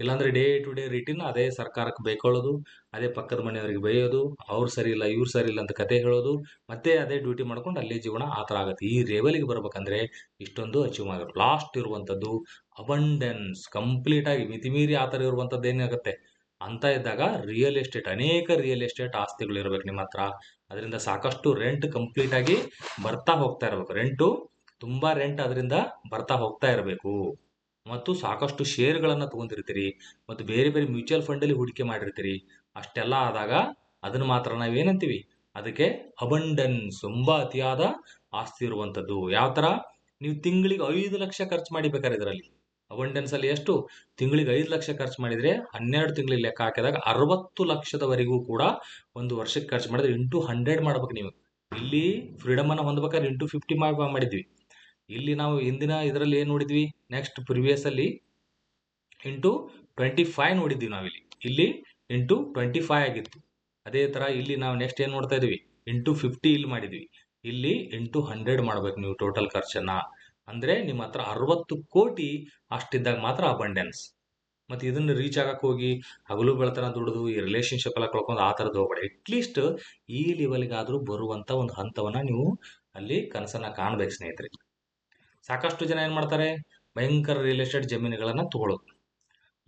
S1: ಇಲ್ಲಾಂದ್ರೆ ಡೇ ಟು ಡೇ ರಿಟೀನ್ ಅದೇ ಸರ್ಕಾರಕ್ಕೆ ಬೈಕೊಳ್ಳೋದು, ಅದೇ ಪಕ್ಕದ ಮನೆಯವರಿಗೆ ಬೈಯೋದು, ಅವ್ರು ಸರಿ ಇಲ್ಲ, ಇವ್ರು ಸರಿ ಇಲ್ಲ ಅಂತ ಕತೆ ಹೇಳೋದು, ಮತ್ತೆ ಅದೇ ಡ್ಯೂಟಿ ಮಾಡ್ಕೊಂಡು ಅಲ್ಲೇ ಜೀವನ ಆ ಥರ ಆಗುತ್ತೆ. ಈ ಲೆವೆಲಿಗೆ ಬರಬೇಕಂದ್ರೆ ಇಷ್ಟೊಂದು ಅಚೀವ್ ಆಗಬೇಕು ಲಾಸ್ಟ್ ಇರುವಂಥದ್ದು ಅಬಂಡೆನ್ಸ್ ಕಂಪ್ಲೀಟ್ ಆಗಿ ಮಿತಿಮೀರಿ ಆ ಥರ ಇರುವಂಥದ್ದು ಏನಾಗುತ್ತೆ? ಅಂತ ಇದ್ದಾಗ ರಿಯಲ್ ಎಸ್ಟೇಟ್ ಅನೇಕ ರಿಯಲ್ ಎಸ್ಟೇಟ್ ಆಸ್ತಿಗಳು ಇರಬೇಕು ನಿಮ್ಮ ಹತ್ರ. ಅದರಿಂದ ಸಾಕಷ್ಟು ರೆಂಟ್ ಕಂಪ್ಲೀಟ್ ಆಗಿ ಬರ್ತಾ ಹೋಗ್ತಾ ಇರಬೇಕು. ರೆಂಟು ತುಂಬಾ ರೆಂಟ್ ಅದರಿಂದ ಬರ್ತಾ ಹೋಗ್ತಾ ಇರಬೇಕು. ಮತ್ತು ಸಾಕಷ್ಟು ಷೇರುಗಳನ್ನು ತೊಗೊಂಡಿರ್ತೀರಿ ಮತ್ತು ಬೇರೆ ಬೇರೆ ಮ್ಯೂಚುವಲ್ ಫಂಡಲ್ಲಿ ಹೂಡಿಕೆ ಮಾಡಿರ್ತೀರಿ, ಅಷ್ಟೆಲ್ಲ ಆದಾಗ ಅದನ್ನು ಮಾತ್ರ ನಾವೇನಂತೀವಿ ಅದಕ್ಕೆ ಅಬಂಡನ್ಸ್ ತುಂಬ ಅತಿಯಾದ ಆಸ್ತಿ ಇರುವಂಥದ್ದು ಯಾವ ಥರ ನೀವು ತಿಂಗಳಿಗೆ ಐದು ಲಕ್ಷ ಖರ್ಚು ಮಾಡಿಬೇಕಾದ್ರೆ ಇದರಲ್ಲಿ. ಅಬಂಡೆನ್ಸ್ ಅಲ್ಲಿ ಎಷ್ಟು? ತಿಂಗಳಿಗೆ ಐದು ಲಕ್ಷ ಖರ್ಚು ಮಾಡಿದ್ರೆ ಹನ್ನೆರಡು ತಿಂಗಳಿಗೆ ಲೆಕ್ಕ ಹಾಕಿದಾಗ ಅರವತ್ತು ಲಕ್ಷದವರೆಗೂ ಕೂಡ ಒಂದು ವರ್ಷಕ್ಕೆ ಖರ್ಚು ಮಾಡಿದ್ರೆ ಇಂಟು ಹಂಡ್ರೆಡ್ ಮಾಡ್ಬೇಕು ನೀವು. ಇಲ್ಲಿ ಫ್ರೀಡಮ್ ಅನ್ನ ಹೊಂದ್ಬೇಕಾದ್ರೆ ಇಂಟು ಫಿಫ್ಟಿ ಮಾಡಿದ್ವಿ. ಇಲ್ಲಿ ನಾವು ಹಿಂದಿನ ಇದರಲ್ಲಿ ಏನು ನೋಡಿದ್ವಿ? ನೆಕ್ಸ್ಟ್ ಪ್ರಿವಿಯಸ್ ಅಲ್ಲಿ ಇಂಟು ಟ್ವೆಂಟಿ ಫೈವ್ ನೋಡಿದ್ವಿ ನಾವಿಲ್ಲಿ. ಇಲ್ಲಿ ಇಂಟು ಟ್ವೆಂಟಿ ಫೈವ್ ಆಗಿತ್ತು. ಅದೇ ತರ ಇಲ್ಲಿ ನಾವು ನೆಕ್ಸ್ಟ್ ಏನು ನೋಡ್ತಾ ಇದ್ವಿ? ಇಂಟು ಫಿಫ್ಟಿ ಇಲ್ಲಿ ಮಾಡಿದ್ವಿ. ಇಲ್ಲಿ ಇಂಟು ಹಂಡ್ರೆಡ್ ಮಾಡ್ಬೇಕು ನೀವು ಟೋಟಲ್ ಖರ್ಚನ್ನ. ಅಂದ್ರೆ ನಿಮ್ಮ ಹತ್ರ ಅರವತ್ತು ಕೋಟಿ ಅಷ್ಟಿದ್ದಾಗ ಮಾತ್ರ ಅಬಂಡೆನ್ಸ್ ಮತ್ತೆ ಇದನ್ನ ರೀಚ್ ಆಗಕ್ಕೆ ಹೋಗಿ ಹಗಲು ಬೆಳತನ ದುಡಿದು, ಈ ರಿಲೇಶನ್ಶಿಪ್ ಎಲ್ಲ ಕಳ್ಕೊಂಡು ಆ ಥರದ್ದು ಹೋಗ್ಬೇಡಿ. ಅಟ್ಲೀಸ್ಟ್ ಈ ಲೆವೆಲ್ಗಾದ್ರೂ ಬರುವಂತ ಒಂದು ಹಂತವನ್ನು ನೀವು ಅಲ್ಲಿ ಕನಸನ್ನು ಕಾಣ್ಬೇಕು ಸ್ನೇಹಿತರೆ. ಸಾಕಷ್ಟು ಜನ ಏನು ಮಾಡ್ತಾರೆ? ಭಯಂಕರ ರಿಯಲ್ ಎಸ್ಟೇಟ್ ಜಮೀನುಗಳನ್ನು ತೊಗೊಳ್ಳೋದು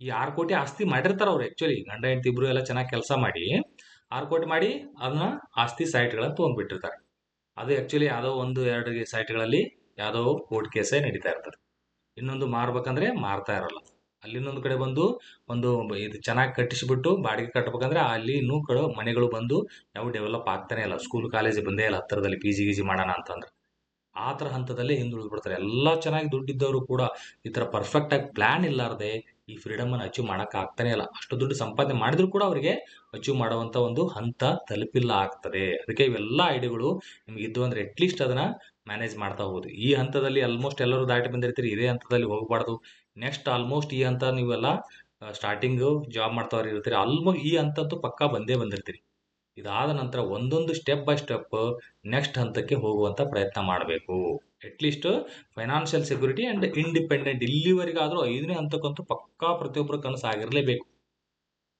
S1: ಈ ಆರು ಕೋಟಿ ಆಸ್ತಿ ಮಾಡಿರ್ತಾರೆ ಅವ್ರು ಆ್ಯಕ್ಚುಲಿ ಗಂಡ, ಹೆಂಡತಿ ಇಬ್ರು ಎಲ್ಲ ಚೆನ್ನಾಗಿ ಕೆಲಸ ಮಾಡಿ ಆರು ಕೋಟಿ ಮಾಡಿ ಅದನ್ನ ಆಸ್ತಿ ಸೈಟ್ಗಳನ್ನ ತೊಗೊಂಡ್ಬಿಟ್ಟಿರ್ತಾರೆ. ಅದು ಆ್ಯಕ್ಚುಲಿ ಯಾವುದೋ ಒಂದು ಎರಡು ಸೈಟ್ಗಳಲ್ಲಿ ಯಾವುದೋ ಕೋರ್ಟ್ ಕೇಸೇ ನಡೀತಾ ಇರ್ತದೆ. ಇನ್ನೊಂದು ಮಾರ್ಬೇಕಂದ್ರೆ ಮಾರ್ತಾ ಇರಲ್ಲ. ಅಲ್ಲಿ ಇನ್ನೊಂದು ಕಡೆ ಬಂದು ಒಂದು ಇದು ಚೆನ್ನಾಗಿ ಕಟ್ಟಿಸಿಬಿಟ್ಟು ಬಾಡಿಗೆ ಕಟ್ಟಬೇಕಂದ್ರೆ ಅಲ್ಲಿ ಇನ್ನೂ ಮನೆಗಳು ಬಂದು ಯಾವ ಡೆವಲಪ್ ಆಗ್ತಾನೆ ಇಲ್ಲ. ಸ್ಕೂಲ್ ಕಾಲೇಜ್ ಬಂದೇ ಇಲ್ಲ ಹತ್ತಿರದಲ್ಲಿ ಪಿ ಜಿ ಗಿಜಿ ಮಾಡೋಣ ಅಂತಂದ್ರೆ. ಆ ಥರ ಹಂತದಲ್ಲೇ ಹಿಂದುಳಿದು ಬಿಡ್ತಾರೆ ಎಲ್ಲ ಚೆನ್ನಾಗಿ ದುಡ್ಡಿದ್ದವರು ಕೂಡ ಈ ಥರ ಪರ್ಫೆಕ್ಟಾಗಿ ಪ್ಲ್ಯಾನ್ ಇಲ್ಲಾರ್ದೆ ಈ ಫ್ರೀಡಮನ್ನು ಅಚೀವ್ ಮಾಡೋಕ್ಕಾಗ್ತಾನೆ ಇಲ್ಲ. ಅಷ್ಟು ದುಡ್ಡು ಸಂಪಾದನೆ ಮಾಡಿದ್ರು ಕೂಡ ಅವರಿಗೆ ಅಚೀವ್ ಮಾಡುವಂತ ಒಂದು ಹಂತ ತಲುಪಿಲ್ಲ ಆಗ್ತದೆ. ಅದಕ್ಕೆ ಇವೆಲ್ಲ ಐಡಿಯಾಗಳು ನಿಮ್ಗೆ ಇದ್ದು ಅಂದ್ರೆ ಅಟ್ಲೀಸ್ಟ್ ಅದನ್ನ ಮ್ಯಾನೇಜ್ ಮಾಡ್ತಾ ಹೋಗೋದು ಈ ಹಂತದಲ್ಲಿ ಆಲ್ಮೋಸ್ಟ್ ಎಲ್ಲರೂ ದಾಟಿ ಬಂದಿರ್ತೀರಿ, ಇದೇ ಹಂತದಲ್ಲಿ ಹೋಗಬಾರ್ದು. ನೆಕ್ಸ್ಟ್ ಆಲ್ಮೋಸ್ಟ್ ಈ ಹಂತ ನೀವೆಲ್ಲ ಸ್ಟಾರ್ಟಿಂಗು ಜಾಬ್ ಮಾಡ್ತಾವ್ರು ಇರ್ತೀರಿ. ಆಲ್ಮೋಸ್ಟ್ ಈ ಹಂತದ್ದು ಪಕ್ಕಾ ಬಂದೇ ಬಂದಿರ್ತೀರಿ. ಇದಾದ ನಂತರ ಒಂದೊಂದು ಸ್ಟೆಪ್ ಬೈ ಸ್ಟೆಪ್ ನೆಕ್ಸ್ಟ್ ಹಂತಕ್ಕೆ ಹೋಗುವಂತ ಪ್ರಯತ್ನ ಮಾಡಬೇಕು. At least financial security and independent ಇಲ್ಲಿವರೆಗಾದರೂ ಐದನೇ ಹಂತಕ್ಕಂತೂ ಪಕ್ಕಾ ಪ್ರತಿಯೊಬ್ಬರ ಕನಸು ಆಗಿರಲೇಬೇಕು.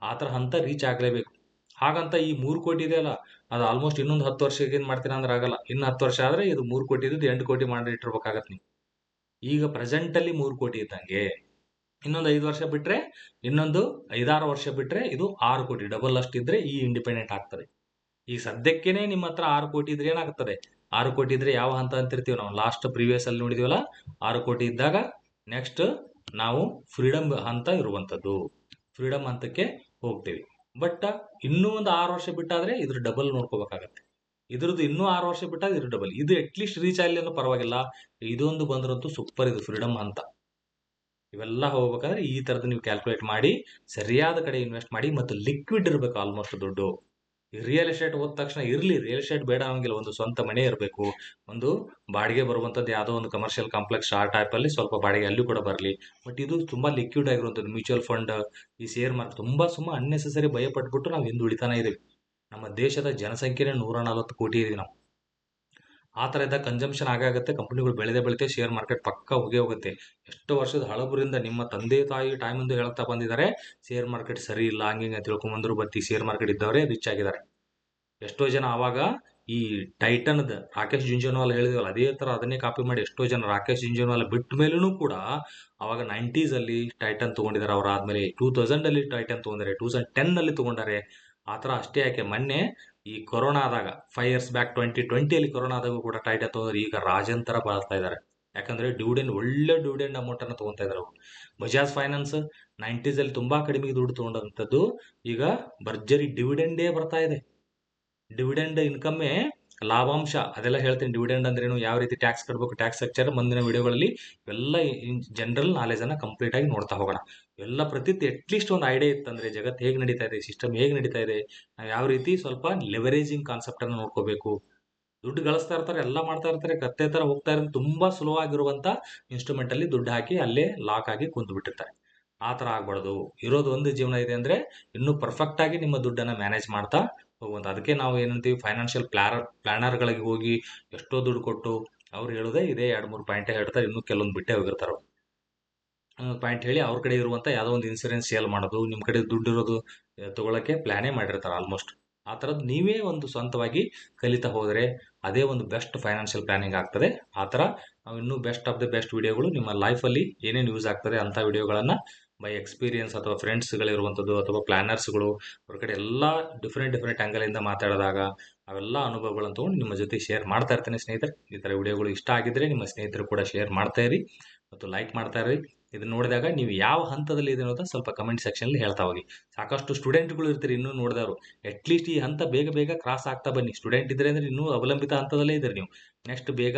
S1: ಆ ಥರ ಹಂತ ರೀಚ್ ಆಗಲೇಬೇಕು. ಹಾಗಂತ ಈ ಮೂರು ಕೋಟಿ ಇದೆಯಲ್ಲ ಅದು ಆಲ್ಮೋಸ್ಟ್ ಇನ್ನೊಂದು ಹತ್ತು ವರ್ಷಕ್ಕೆ ಏನು ಅಂದ್ರೆ ಆಗಲ್ಲ. ಇನ್ನು ಹತ್ತು ವರ್ಷ ಆದರೆ ಇದು ಮೂರು ಕೋಟಿ ಇದ್ದು ಎಂಟು ಕೋಟಿ ಮಾಡಿ ಇಟ್ಟಿರ್ಬೇಕಾಗತ್ತೆ ನೀವು. ಈಗ ಪ್ರೆಸೆಂಟಲ್ಲಿ ಮೂರು ಕೋಟಿ ಇದ್ದಂಗೆ ಇನ್ನೊಂದು ಐದು ವರ್ಷ ಬಿಟ್ರೆ, ಇನ್ನೊಂದು ಐದಾರು ವರ್ಷ ಬಿಟ್ರೆ ಇದು ಆರು ಕೋಟಿ ಡಬಲ್ ಅಷ್ಟಿದ್ರೆ ಈ ಇಂಡಿಪೆಂಡೆಂಟ್ ಆಗ್ತದೆ. ಈ ಸದ್ಯಕ್ಕೇನೆ ನಿಮ್ಮ ಹತ್ರ ಆರು ಕೋಟಿ ಇದ್ರೆ ಏನಾಗ್ತದೆ? ಆರು ಕೋಟಿ ಇದ್ರೆ ಯಾವ ಹಂತ ಅಂತಿರ್ತೀವಿ ನಾವು? ಲಾಸ್ಟ್ ಪ್ರೀವಿಯಸ್ ಅಲ್ಲಿ ನೋಡಿದೀವಲ್ಲ, ಆರು ಕೋಟಿ ಇದ್ದಾಗ ನೆಕ್ಸ್ಟ್ ನಾವು ಫ್ರೀಡಮ್ ಹಂತ ಇರುವಂಥದ್ದು. ಫ್ರೀಡಮ್ ಹಂತಕ್ಕೆ ಹೋಗ್ತೀವಿ. ಬಟ್ ಇನ್ನೂ ಒಂದು ಆರು ವರ್ಷ ಬಿಟ್ಟಾದ್ರೆ ಇದ್ರ ಡಬಲ್ ನೋಡ್ಕೋಬೇಕಾಗತ್ತೆ. ಇದ್ರದ್ದು ಇನ್ನೂ ಆರು ವರ್ಷ ಬಿಟ್ಟಾಗ ಇದ್ರ ಡಬಲ್ ಇದು ಅಟ್ಲೀಸ್ಟ್ ರೀಚ್ ಆಗಲಿ ಅನ್ನೋ ಪರವಾಗಿಲ್ಲ. ಇದೊಂದು ಬಂದ್ರಂತೂ ಸೂಪರ್ ಇದು ಫ್ರೀಡಮ್ ಹಂತ. ಇವೆಲ್ಲ ಹೋಗ್ಬೇಕಾದ್ರೆ ಈ ಥರದ್ದು ನೀವು ಕ್ಯಾಲ್ಕುಲೇಟ್ ಮಾಡಿ, ಸರಿಯಾದ ಕಡೆ ಇನ್ವೆಸ್ಟ್ ಮಾಡಿ ಮತ್ತು ಲಿಕ್ವಿಡ್ ಇರಬೇಕು ಆಲ್ಮೋಸ್ಟ್ ದುಡ್ಡು. ರಿಯಲ್ ಎಸ್ಟೇಟ್ ಹೋದ ತಕ್ಷಣ ಇರಲಿ ರಿಯಲ್ ಎಸ್ಟೇಟ್ ಬೇಡ ಅನ್ನೋಂಗಿಲ್ಲ ಒಂದು ಸ್ವಂತ ಮನೆ ಇರಬೇಕು. ಒಂದು ಬಾಡಿಗೆ ಬರುವಂಥದ್ದು ಯಾವುದೋ ಒಂದು ಕಮರ್ಷಿಯಲ್ ಕಾಂಪ್ಲೆಕ್ಸ್ ಆ ಟೈಪಲ್ಲಿ ಸ್ವಲ್ಪ ಬಾಡಿಗೆ ಅಲ್ಲೂ ಕೂಡ ಬರಲಿ. ಬಟ್ ಇದು ತುಂಬ ಲಿಕ್ವಿಡ್ ಆಗಿರುವಂಥದ್ದು ಮ್ಯೂಚುವಲ್ ಫಂಡ್ ಈ ಶೇರ್ ಮಾರ್ಕೆಟ್ ತುಂಬ ಸುಮ್ಮ ಅನ್ನೆಸೆಸರಿ ಭಯ ಪಟ್ಬಿಟ್ಟು ನಾವು ಹಿಂದೆ ಉಳಿತಾನೆ ಇದ್ದೀವಿ ನಮ್ಮ ದೇಶದ ಜನಸಂಖ್ಯೆನೇ ನೂರ ನಲವತ್ತು ಕೋಟಿ ಇದ್ದೀವಿ ನಾವು. ಆ ಥರ ಇದ್ದಾಗ ಕನ್ಸಂಪ್ಷನ್ ಆಗುತ್ತೆ ಕಂಪನಿಗಳು ಬೆಳೆದೇ ಬೆಳಿತೆ ಶೇರ್ ಮಾರ್ಕೆಟ್ ಪಕ್ಕ ಹೋಗಿ ಹೋಗುತ್ತೆ. ಎಷ್ಟು ವರ್ಷದ ಹಳಬರಿಂದ ನಿಮ್ಮ ತಂದೆ ತಾಯಿ ಟೈಮಿಂದ ಹೇಳ್ತಾ ಬಂದಿದ್ದಾರೆ ಶೇರ್ ಮಾರ್ಕೆಟ್ ಸರಿ ಇಲ್ಲ, ಹಂಗೆ ತಿಳ್ಕೊಂಬಂದ್ರು ಬತ್ತಿ ಶೇರ್ ಮಾರ್ಕೆಟ್ ಇದ್ದವರೇ ರಿಚ್ ಆಗಿದ್ದಾರೆ. ಎಷ್ಟೋ ಜನ ಆವಾಗ ಈ ಟೈಟನ್ದ ರಾಕೇಶ್ ಜುಂಜನ್ವಾಲ ಹೇಳಿದ್ವಲ್ಲ, ಅದೇ ಥರ ಅದನ್ನೇ ಕಾಪಿ ಮಾಡಿ ಎಷ್ಟೋ ಜನ ರಾಕೇಶ್ ಜುಂಜನ್ವಾಲ ಬಿಟ್ಟ ಮೇಲೂ ಕೂಡ ಅವಾಗ ನೈಂಟೀಸಲ್ಲಿ ಟೈಟನ್ ತೊಗೊಂಡಿದ್ದಾರೆ. ಅವ್ರು ಆದಮೇಲೆ ಟೂ ತೌಸಂಡಲ್ಲಿ ಟೈಟನ್ ತೊಗೊಂಡಿದ್ದಾರೆ ಟೂ ತೌಸಂಡ್ ಟೆನ್ನಲ್ಲಿ ತೊಗೊಂಡಾರೆ, ಆ ಥರ ಅಷ್ಟೇ ಯಾಕೆ? ಮೊನ್ನೆ ಈ ಕೊರೋನಾದಾಗ ಫೈವ್ ಇಯರ್ಸ್ ಬ್ಯಾಕ್ ಟ್ವೆಂಟಿ ಟ್ವೆಂಟಿಯಲ್ಲಿ ಕೊರೋನಾದಾಗೂ ಕೂಡ ಟೈಟ್ ತೊಗೊಂಡ್ರೆ. ಈಗ ರಾಜನ್ ಥರ ಬಾಳ್ತಾ ಇದ್ದಾರೆ ಯಾಕಂದ್ರೆ ಡಿವಿಡೆಂಡ್ ಒಳ್ಳೆ ಡಿವಿಡೆಂಡ್ ಅಮೌಂಟನ್ನು ತೊಗೊತಾ ಇದ್ದಾರೆ ಅವರು. ಬಜಾಜ್ ಫೈನಾನ್ಸ್ ನೈಂಟೀಸಲ್ಲಿ ತುಂಬ ಕಡಿಮೆ ದುಡ್ಡು ತೊಗೊಂಡಂಥದ್ದು ಈಗ ಭರ್ಜರಿ ಡಿವಿಡೆಂಡೇ ಬರ್ತಾ ಇದೆ. ಡಿವಿಡೆಂಡ್ ಇನ್ಕಮ್ಮೇ ಲಾಭಾಂಶ, ಅದೆಲ್ಲ ಹೇಳ್ತೀನಿ. ಡಿವಿಡೆಂಡ್ ಅಂದ್ರೇನು ಯಾವ ರೀತಿ ಟ್ಯಾಕ್ಸ್ ಕಟ್ಟಬೇಕು ಟ್ಯಾಕ್ಸ್ ಸ್ಟ್ರಕ್ಚರ್ ಮುಂದಿನ ವಿಡಿಯೋಗಳಲ್ಲಿ ಎಲ್ಲ ಜನರಲ್ ನಾಲೆಜನ್ನು ಕಂಪ್ಲೀಟ್ ಆಗಿ ನೋಡ್ತಾ ಹೋಗೋಣ. ಎಲ್ಲ ಪ್ರತಿ ಅಟ್ಲೀಸ್ಟ್ ಒಂದು ಐಡಿಯಾ ಇತ್ತಂದ್ರೆ ಜಗತ್ತು ಹೇಗೆ ನಡೀತಾ ಇದೆ ಸಿಸ್ಟಮ್ ಹೇಗೆ ನಡೀತಾ ಇದೆ, ನಾವು ಯಾವ ರೀತಿ ಸ್ವಲ್ಪ ಲೆವರೇಜಿಂಗ್ ಕಾನ್ಸೆಪ್ಟನ್ನು ನೋಡ್ಕೋಬೇಕು. ದುಡ್ಡು ಗಳಿಸ್ತಾ ಇರ್ತಾರೆ, ಎಲ್ಲ ಮಾಡ್ತಾ ಇರ್ತಾರೆ, ಕತ್ತೆ ಥರ ಹೋಗ್ತಾ ಇರೋದು ತುಂಬ ಇನ್ಸ್ಟ್ರೂಮೆಂಟ್ ಅಲ್ಲಿ ದುಡ್ಡು ಹಾಕಿ ಅಲ್ಲೇ ಲಾಕ್ ಆಗಿ ಕುಂತು ಬಿಟ್ಟಿರ್ತಾರೆ. ಆ ಥರ ಆಗ್ಬಾರ್ದು. ಇರೋದು ಒಂದು ಜೀವನ ಇದೆ ಅಂದರೆ ಇನ್ನೂ ಪರ್ಫೆಕ್ಟಾಗಿ ನಿಮ್ಮ ದುಡ್ಡನ್ನು ಮ್ಯಾನೇಜ್ ಮಾಡ್ತಾ ಹೋಗುವಂಥ ಅದಕ್ಕೆ ನಾವು ಏನಂತೀವಿ ಫೈನಾನ್ಷಿಯಲ್ ಪ್ಲಾನರ್ ಪ್ಲ್ಯಾನರ್ಗಳಿಗೆ ಹೋಗಿ ಎಷ್ಟೋ ದುಡ್ಡು ಕೊಟ್ಟು ಅವ್ರು ಹೇಳೋದೇ ಇದೇ ಎರಡು ಮೂರು ಪಾಯಿಂಟೇ ಹೇಳ್ತಾರೆ, ಇನ್ನೂ ಕೆಲವೊಂದು ಬಿಟ್ಟೆ ಹೋಗಿರ್ತಾರೆ ಪಾಯಿಂಟ್ ಹೇಳಿ ಅವ್ರ ಕಡೆ ಇರುವಂಥ ಯಾವುದೋ ಒಂದು ಇನ್ಸೂರೆನ್ಸ್ ಸೇಲ್ ಮಾಡೋದು ನಿಮ್ಮ ಕಡೆ ದುಡ್ಡು ಇರೋದು ತೊಗೊಳಕ್ಕೆ ಪ್ಲ್ಯಾನೇ ಮಾಡಿರ್ತಾರೆ ಆಲ್ಮೋಸ್ಟ್ ಆ ಥರದ್ದು ನೀವೇ ಒಂದು ಸ್ವಂತವಾಗಿ ಕಲಿತಾ ಹೋದರೆ ಅದೇ ಒಂದು ಬೆಸ್ಟ್ ಫೈನಾನ್ಷಿಯಲ್ ಪ್ಲಾನಿಂಗ್ ಆಗ್ತದೆ. ಆ ಥರ ನಾವು ಇನ್ನೂ ಬೆಸ್ಟ್ ಆಫ್ ದ ಬೆಸ್ಟ್ ವಿಡಿಯೋಗಳು ನಿಮ್ಮ ಲೈಫಲ್ಲಿ ಏನೇನು ಯೂಸ್ ಆಗ್ತದೆ ಅಂಥ ವಿಡಿಯೋಗಳನ್ನು ಬೈ ಎಕ್ಸ್ಪೀರಿಯನ್ಸ್ ಅಥವಾ ಫ್ರೆಂಡ್ಸ್ಗಳಿರುವಂಥದ್ದು ಅಥವಾ ಪ್ಲ್ಯಾನರ್ಸ್ಗಳು ಹೊರಗಡೆ ಎಲ್ಲ ಡಿಫ್ರೆಂಟ್ ಡಿಫ್ರೆಂಟ್ ಆ್ಯಂಗಲಿಂದ ಮಾತಾಡಿದಾಗ ಅವೆಲ್ಲ ಅನುಭವಗಳನ್ನು ತೊಗೊಂಡು ನಿಮ್ಮ ಜೊತೆ ಶೇರ್ ಮಾಡ್ತಾ ಇರ್ತೀನಿ ಸ್ನೇಹಿತರೆ. ಈ ಥರ ವಿಡಿಯೋಗಳು ಇಷ್ಟ ಆಗಿದ್ದರೆ ನಿಮ್ಮ ಸ್ನೇಹಿತರು ಕೂಡ ಶೇರ್ ಮಾಡ್ತಾ ಇರಿ ಮತ್ತು ಲೈಕ್ ಮಾಡ್ತಾ ಇರಿ. ಇದನ್ನು ನೋಡಿದಾಗ ನೀವು ಯಾವ ಹಂತದಲ್ಲಿ ಇದೆ ಅನ್ನೋದು ಸ್ವಲ್ಪ ಕಮೆಂಟ್ ಸೆಕ್ಷನಲ್ಲಿ ಹೇಳ್ತಾ ಹೋಗಿ. ಸಾಕಷ್ಟು ಸ್ಟೂಡೆಂಟ್ಗಳು ಇರ್ತೀರಿ ಇನ್ನೂ ನೋಡಿದವರು. ಅಟ್ಲೀಸ್ಟ್ ಈ ಹಂತ ಬೇಗ ಬೇಗ ಕ್ರಾಸ್ ಆಗ್ತಾ ಬನ್ನಿ. ಸ್ಟೂಡೆಂಟ್ ಇದ್ರೆ ಅಂದರೆ ಇನ್ನೂ ಅವಲಂಬಿತ ಹಂತದಲ್ಲೇ ಇದ್ದೀರಿ ನೀವು. ನೆಕ್ಸ್ಟ್ ಬೇಗ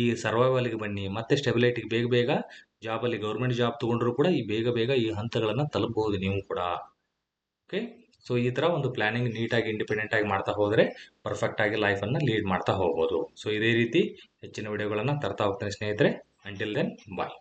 S1: ಈ ಸರ್ವೈವಲ್ಗೆ ಬನ್ನಿ. ಮತ್ತೆ ಸ್ಟೆಬಿಲಿಟಿಗೆ ಬೇಗ ಬೇಗ ಜಾಬಲ್ಲಿ ಗೌರ್ಮೆಂಟ್ ಜಾಬ್ ತೊಗೊಂಡ್ರು ಕೂಡ ಈ ಬೇಗ ಬೇಗ ಈ ಹಂತಗಳನ್ನು ತಲುಪಬಹುದು ನೀವು ಕೂಡ. ಓಕೆ ಸೊ ಈ ಥರ ಒಂದು ಪ್ಲಾನಿಂಗ್ ನೀಟಾಗಿ ಇಂಡಿಪೆಂಡೆಂಟ್ ಆಗಿ ಮಾಡ್ತಾ ಹೋದರೆ ಪರ್ಫೆಕ್ಟ್ ಆಗಿ ಲೈಫನ್ನು ಲೀಡ್ ಮಾಡ್ತಾ ಹೋಗ್ಬೋದು. ಸೊ ಇದೇ ರೀತಿ ಹೆಚ್ಚಿನ ವಿಡಿಯೋಗಳನ್ನು ತರ್ತಾ ಹೋಗ್ತೇನೆ ಸ್ನೇಹಿತರೆ. Until then bye